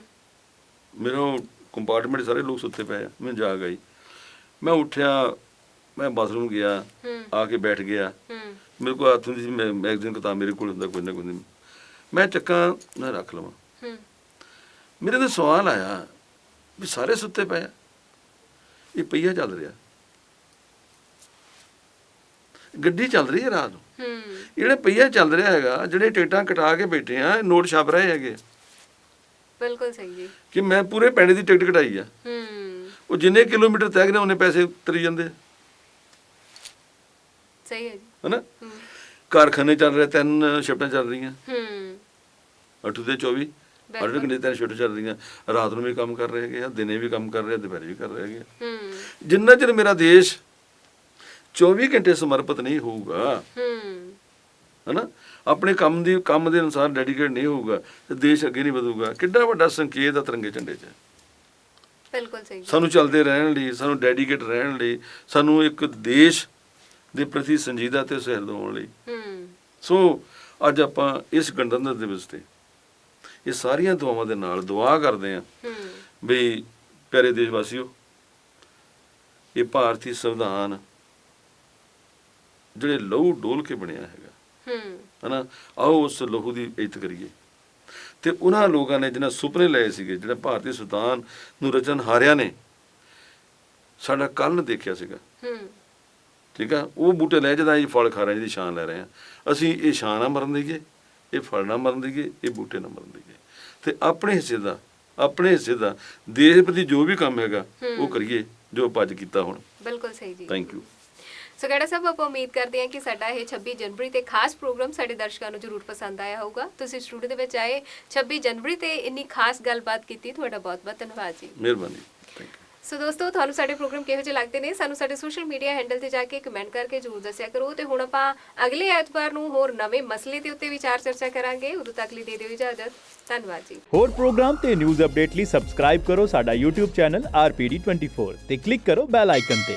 ਮੇਰਾ ਕੰਪਾਰਟਮੈਂਟ ਸਾਰੇ ਲੋਕ ਸੁੱਤੇ ਪਏ ਆ ਮੈਨੂੰ ਜਾਗ ਆਈ। ਮੈਂ ਉੱਠਿਆ ਮੈਂ ਬਾਥਰੂਮ ਗਿਆ ਆ ਕੇ ਬੈਠ ਗਿਆ। ਹੂੰ। ਮੇਰੇ ਕੋਲ ਹੱਥ ਹੁੰਦੀ ਸੀ ਮੈਗਜ਼ੀਨ ਕਿਤਾਬ ਮੇਰੇ ਕੋਲ ਹੁੰਦਾ ਕੋਈ ਨਾ ਕੋਈ ਮੈਂ ਚੱਕਾਂ ਨਾ ਰੱਖ ਲਵਾਂ। ਮੇਰੇ ਤੇ ਸਵਾਲ ਆਇਆ ਵੀ ਸਾਰੇ ਸੁੱਤੇ ਪਏ ਆ। ਇਹ ਪਈਆ ਚੱਲ ਰਿਹਾ। ਗੱਡੀ ਚੱਲ ਰਹੀ ਹੈ ਰਾਤ ਨੂੰ। ਜਿਹੜਾ ਪਈਆ ਚੱਲ ਰਿਹਾ ਹੈਗਾ ਜਿਹੜੇ ਟਿਕਟਾਂ ਕਟਾ ਕੇ ਬੈਠੇ ਆ ਨੋਟ ਛਾਪ ਰਹੇ ਹੈਗੇ ਬਿਲਕੁਲ ਸਹੀ ਜੀ। ਕਿ ਮੈਂ ਪੂਰੇ ਪਿੰਡ ਦੀ ਟਿਕਟ ਕਟਾਈ ਆ। ਹੂੰ। ਉਹ ਜਿੰਨੇ ਕਿਲੋਮੀਟਰ ਤੈਅ ਕਰੇ ਉਹਨੇ ਪੈਸੇ ਤਰੀ ਜਾਂਦੇ ਸਹੀ ਹੈ ਜੀ। ਹਨਾ? ਕਾਰਖਾਨੇ ਚੱਲ ਰਹੇ ਤਿੰਨ ਸ਼ਿਫਟਾਂ ਚੱਲ ਰਹੀਆਂ। ਹੂੰ। 8 ਦੇ 24 ਘੰਟੇ ਤਿੰਨ ਸ਼ਿਫਟਾਂ ਚੱਲ ਰਹੀਆਂ ਰਾਤ ਨੂੰ ਵੀ ਕੰਮ ਕਰ ਰਹੇ ਹੈਗੇ ਆ ਦਿਨੇ ਵੀ ਕੰਮ ਕਰ ਰਹੇ ਆ ਦੁਪਹਿਰੇ ਵੀ ਕਰ ਰਹੇ ਹੈਗੇ ਆ। ਹੂੰ। ਜਿੰਨਾ ਚਿਰ ਮੇਰਾ ਦੇਸ਼ 24 ਘੰਟੇ ਸਮਰਪਿਤ ਨਹੀਂ ਹੋਊਗਾ ਹੂੰ। ਹਨਾ? ਆਪਣੇ ਕੰਮ ਦੀ ਕੰਮ ਦੇ ਅਨੁਸਾਰ ਡੈਡੀਕੇਟ ਨਹੀਂ ਹੋਊਗਾ ਤੇ ਦੇਸ਼ ਅੱਗੇ ਨਹੀਂ ਵਧੂਗਾ। ਕਿੱਡਾ ਵੱਡਾ ਸੰਕੇਤ ਆ ਤਿਰੰਗੇ ਝੰਡੇ 'ਚ। ਬਿਲਕੁਲ ਸਹੀ ਸਾਨੂੰ ਚੱਲਦੇ ਰਹਿਣ ਲਈ ਸਾਨੂੰ ਡੈਡੀਕੇਟ ਰਹਿਣ ਲਈ ਸਾਨੂੰ ਇੱਕ ਦੇਸ਼ ਦੇ ਪ੍ਰਤੀ ਸੰਜੀਦਾ ਤੇ ਸਹਿਰਦ ਹੋਣ ਲਈ। ਹੂੰ। ਸੋ ਅੱਜ ਆਪਾਂ ਇਸ ਗਣਤੰਤਰ ਦਿਵਸ ਤੇ ਇਹ ਸਾਰੀਆਂ ਦੁਆਵਾਂ ਦੇ ਨਾਲ ਦੁਆ ਕਰਦੇ ਆਂ ਹੂੰ। ਵੀ ਪਿਆਰੇ ਦੇਸ਼ ਵਾਸੀਓ ਇਹ ਭਾਰਤੀ ਸੰਵਿਧਾਨ ਜਿਹੜੇ ਲਹੂ ਡੋਲ ਕੇ ਬਣਿਆ ਹੈਗਾ ਹੂੰ। ਹਨਾ ਆਓ ਉਸ ਲਹੂ ਦੀ ਇੱਜ਼ਤ ਕਰੀਏ। ਤੇ ਉਹਨਾਂ ਲੋਕਾਂ ਨੇ ਜਿਹਨਾਂ ਸੁਪਨੇ ਲਏ ਸੀਗੇ ਜਿਹੜਾ ਭਾਰਤੀ ਸੰਵਿਧਾਨ ਨੂੰ ਰਚਨ ਹਾਰਿਆ ਨੇ ਸਾਡਾ ਕੱਲ ਦੇਖਿਆ ਸੀਗਾ। ਹੂੰ। ਠੀਕ ਆ? ਉਹ ਬੂਟੇ ਲੈ ਜਦਾਂ ਇਹ ਫਲ ਖਾ ਰਹੇ ਜਿਹਦੀ ਸ਼ਾਨ ਲੈ ਰਹੇ ਆ ਅਸੀਂ ਇਹ ਸ਼ਾਨ ਨਾ ਮਰਨ ਦਈਏ। ਇਹ ਫਲ ਨਾ ਮਰਨ ਦਈਏ ਇਹ ਬੂਟੇ ਨਾ ਮਰਨ ਦਈਏ ਤੇ ਆਪਣੇ ਹਿੱਸੇ ਦਾ ਆਪਣੇ ਹਿੱਸੇ ਦਾ ਦੇਸ਼ ਪ੍ਰਤੀ ਜੋ ਵੀ ਕੰਮ ਹੈਗਾ ਉਹ। ਕਰੀਏ ਜੋ ਆਪਾਂ ਅੱਜ ਕੀਤਾ ਹੁਣ। ਬਿਲਕੁਲ ਸਹੀ ਜੀ। ਥੈਂਕ ਯੂ ਸੋ ਗੜਾ ਸਾਹਿਬ ਆਪਾਂ ਉਮੀਦ ਕਰਦੇ ਹਾਂ ਕਿ ਸਾਡਾ ਇਹ 26 ਜਨਵਰੀ ਤੇ ਖਾਸ ਪ੍ਰੋਗਰਾਮ ਸਾਡੇ ਦਰਸ਼ਕਾਂ ਨੂੰ ਜ਼ਰੂਰ ਪਸੰਦ ਆਇਆ ਹੋਊਗਾ। ਤੁਸੀਂ ਸਟੂਡੀਓ ਦੇ ਵਿੱਚ ਆਏ 26 ਜਨਵਰੀ ਤੇ ਇੰਨੀ ਖਾਸ ਗੱਲਬਾਤ ਕੀਤੀ ਤੁਹਾਡਾ ਬਹੁਤ-ਬਹੁਤ ਧੰਨਵਾਦ ਜੀ। ਮਿਹਰਬਾਨੀ। ਥੈਂਕ ਯੂ ਸੋ ਦੋਸਤੋ, ਤੁਹਾਨੂੰ ਸਾਡੇ ਪ੍ਰੋਗਰਾਮ ਕਿਹੋ ਜਿਹੇ ਲੱਗਦੇ ਨੇ? ਸਾਨੂੰ ਸਾਡੇ ਸੋਸ਼ਲ ਮੀਡੀਆ ਹੈਂਡਲ ਤੇ ਜਾ ਕੇ ਕਮੈਂਟ ਕਰਕੇ ਜ਼ਰੂਰ ਦੱਸਿਆ ਕਰੋ ਤੇ ਹੁਣ ਆਪਾਂ ਅਗਲੇ ਐਤਵਾਰ ਨੂੰ ਹੋਰ ਨਵੇਂ ਮਸਲੇ ਦੇ ਉੱਤੇ ਵਿਚਾਰ ਚਰਚਾ ਕਰਾਂਗੇ। ਉਦੋਂ ਤੱਕ ਲਈ ਦੇ ਦਿਓ ਇਜਾਜ਼ਤ। ਧੰਨਵਾਦ ਜੀ। ਹੋਰ ਪ੍ਰੋਗਰਾਮ ਤੇ ਨਿਊਜ਼ ਅਪਡੇਟ ਲਈ ਸਬਸਕ੍ਰਾਈਬ ਕਰੋ ਸਾਡਾ YouTube ਚੈਨਲ RPD24 ਤੇ ਕਲਿੱਕ ਕਰੋ ਬੈਲ ਆਈਕਨ ਤੇ।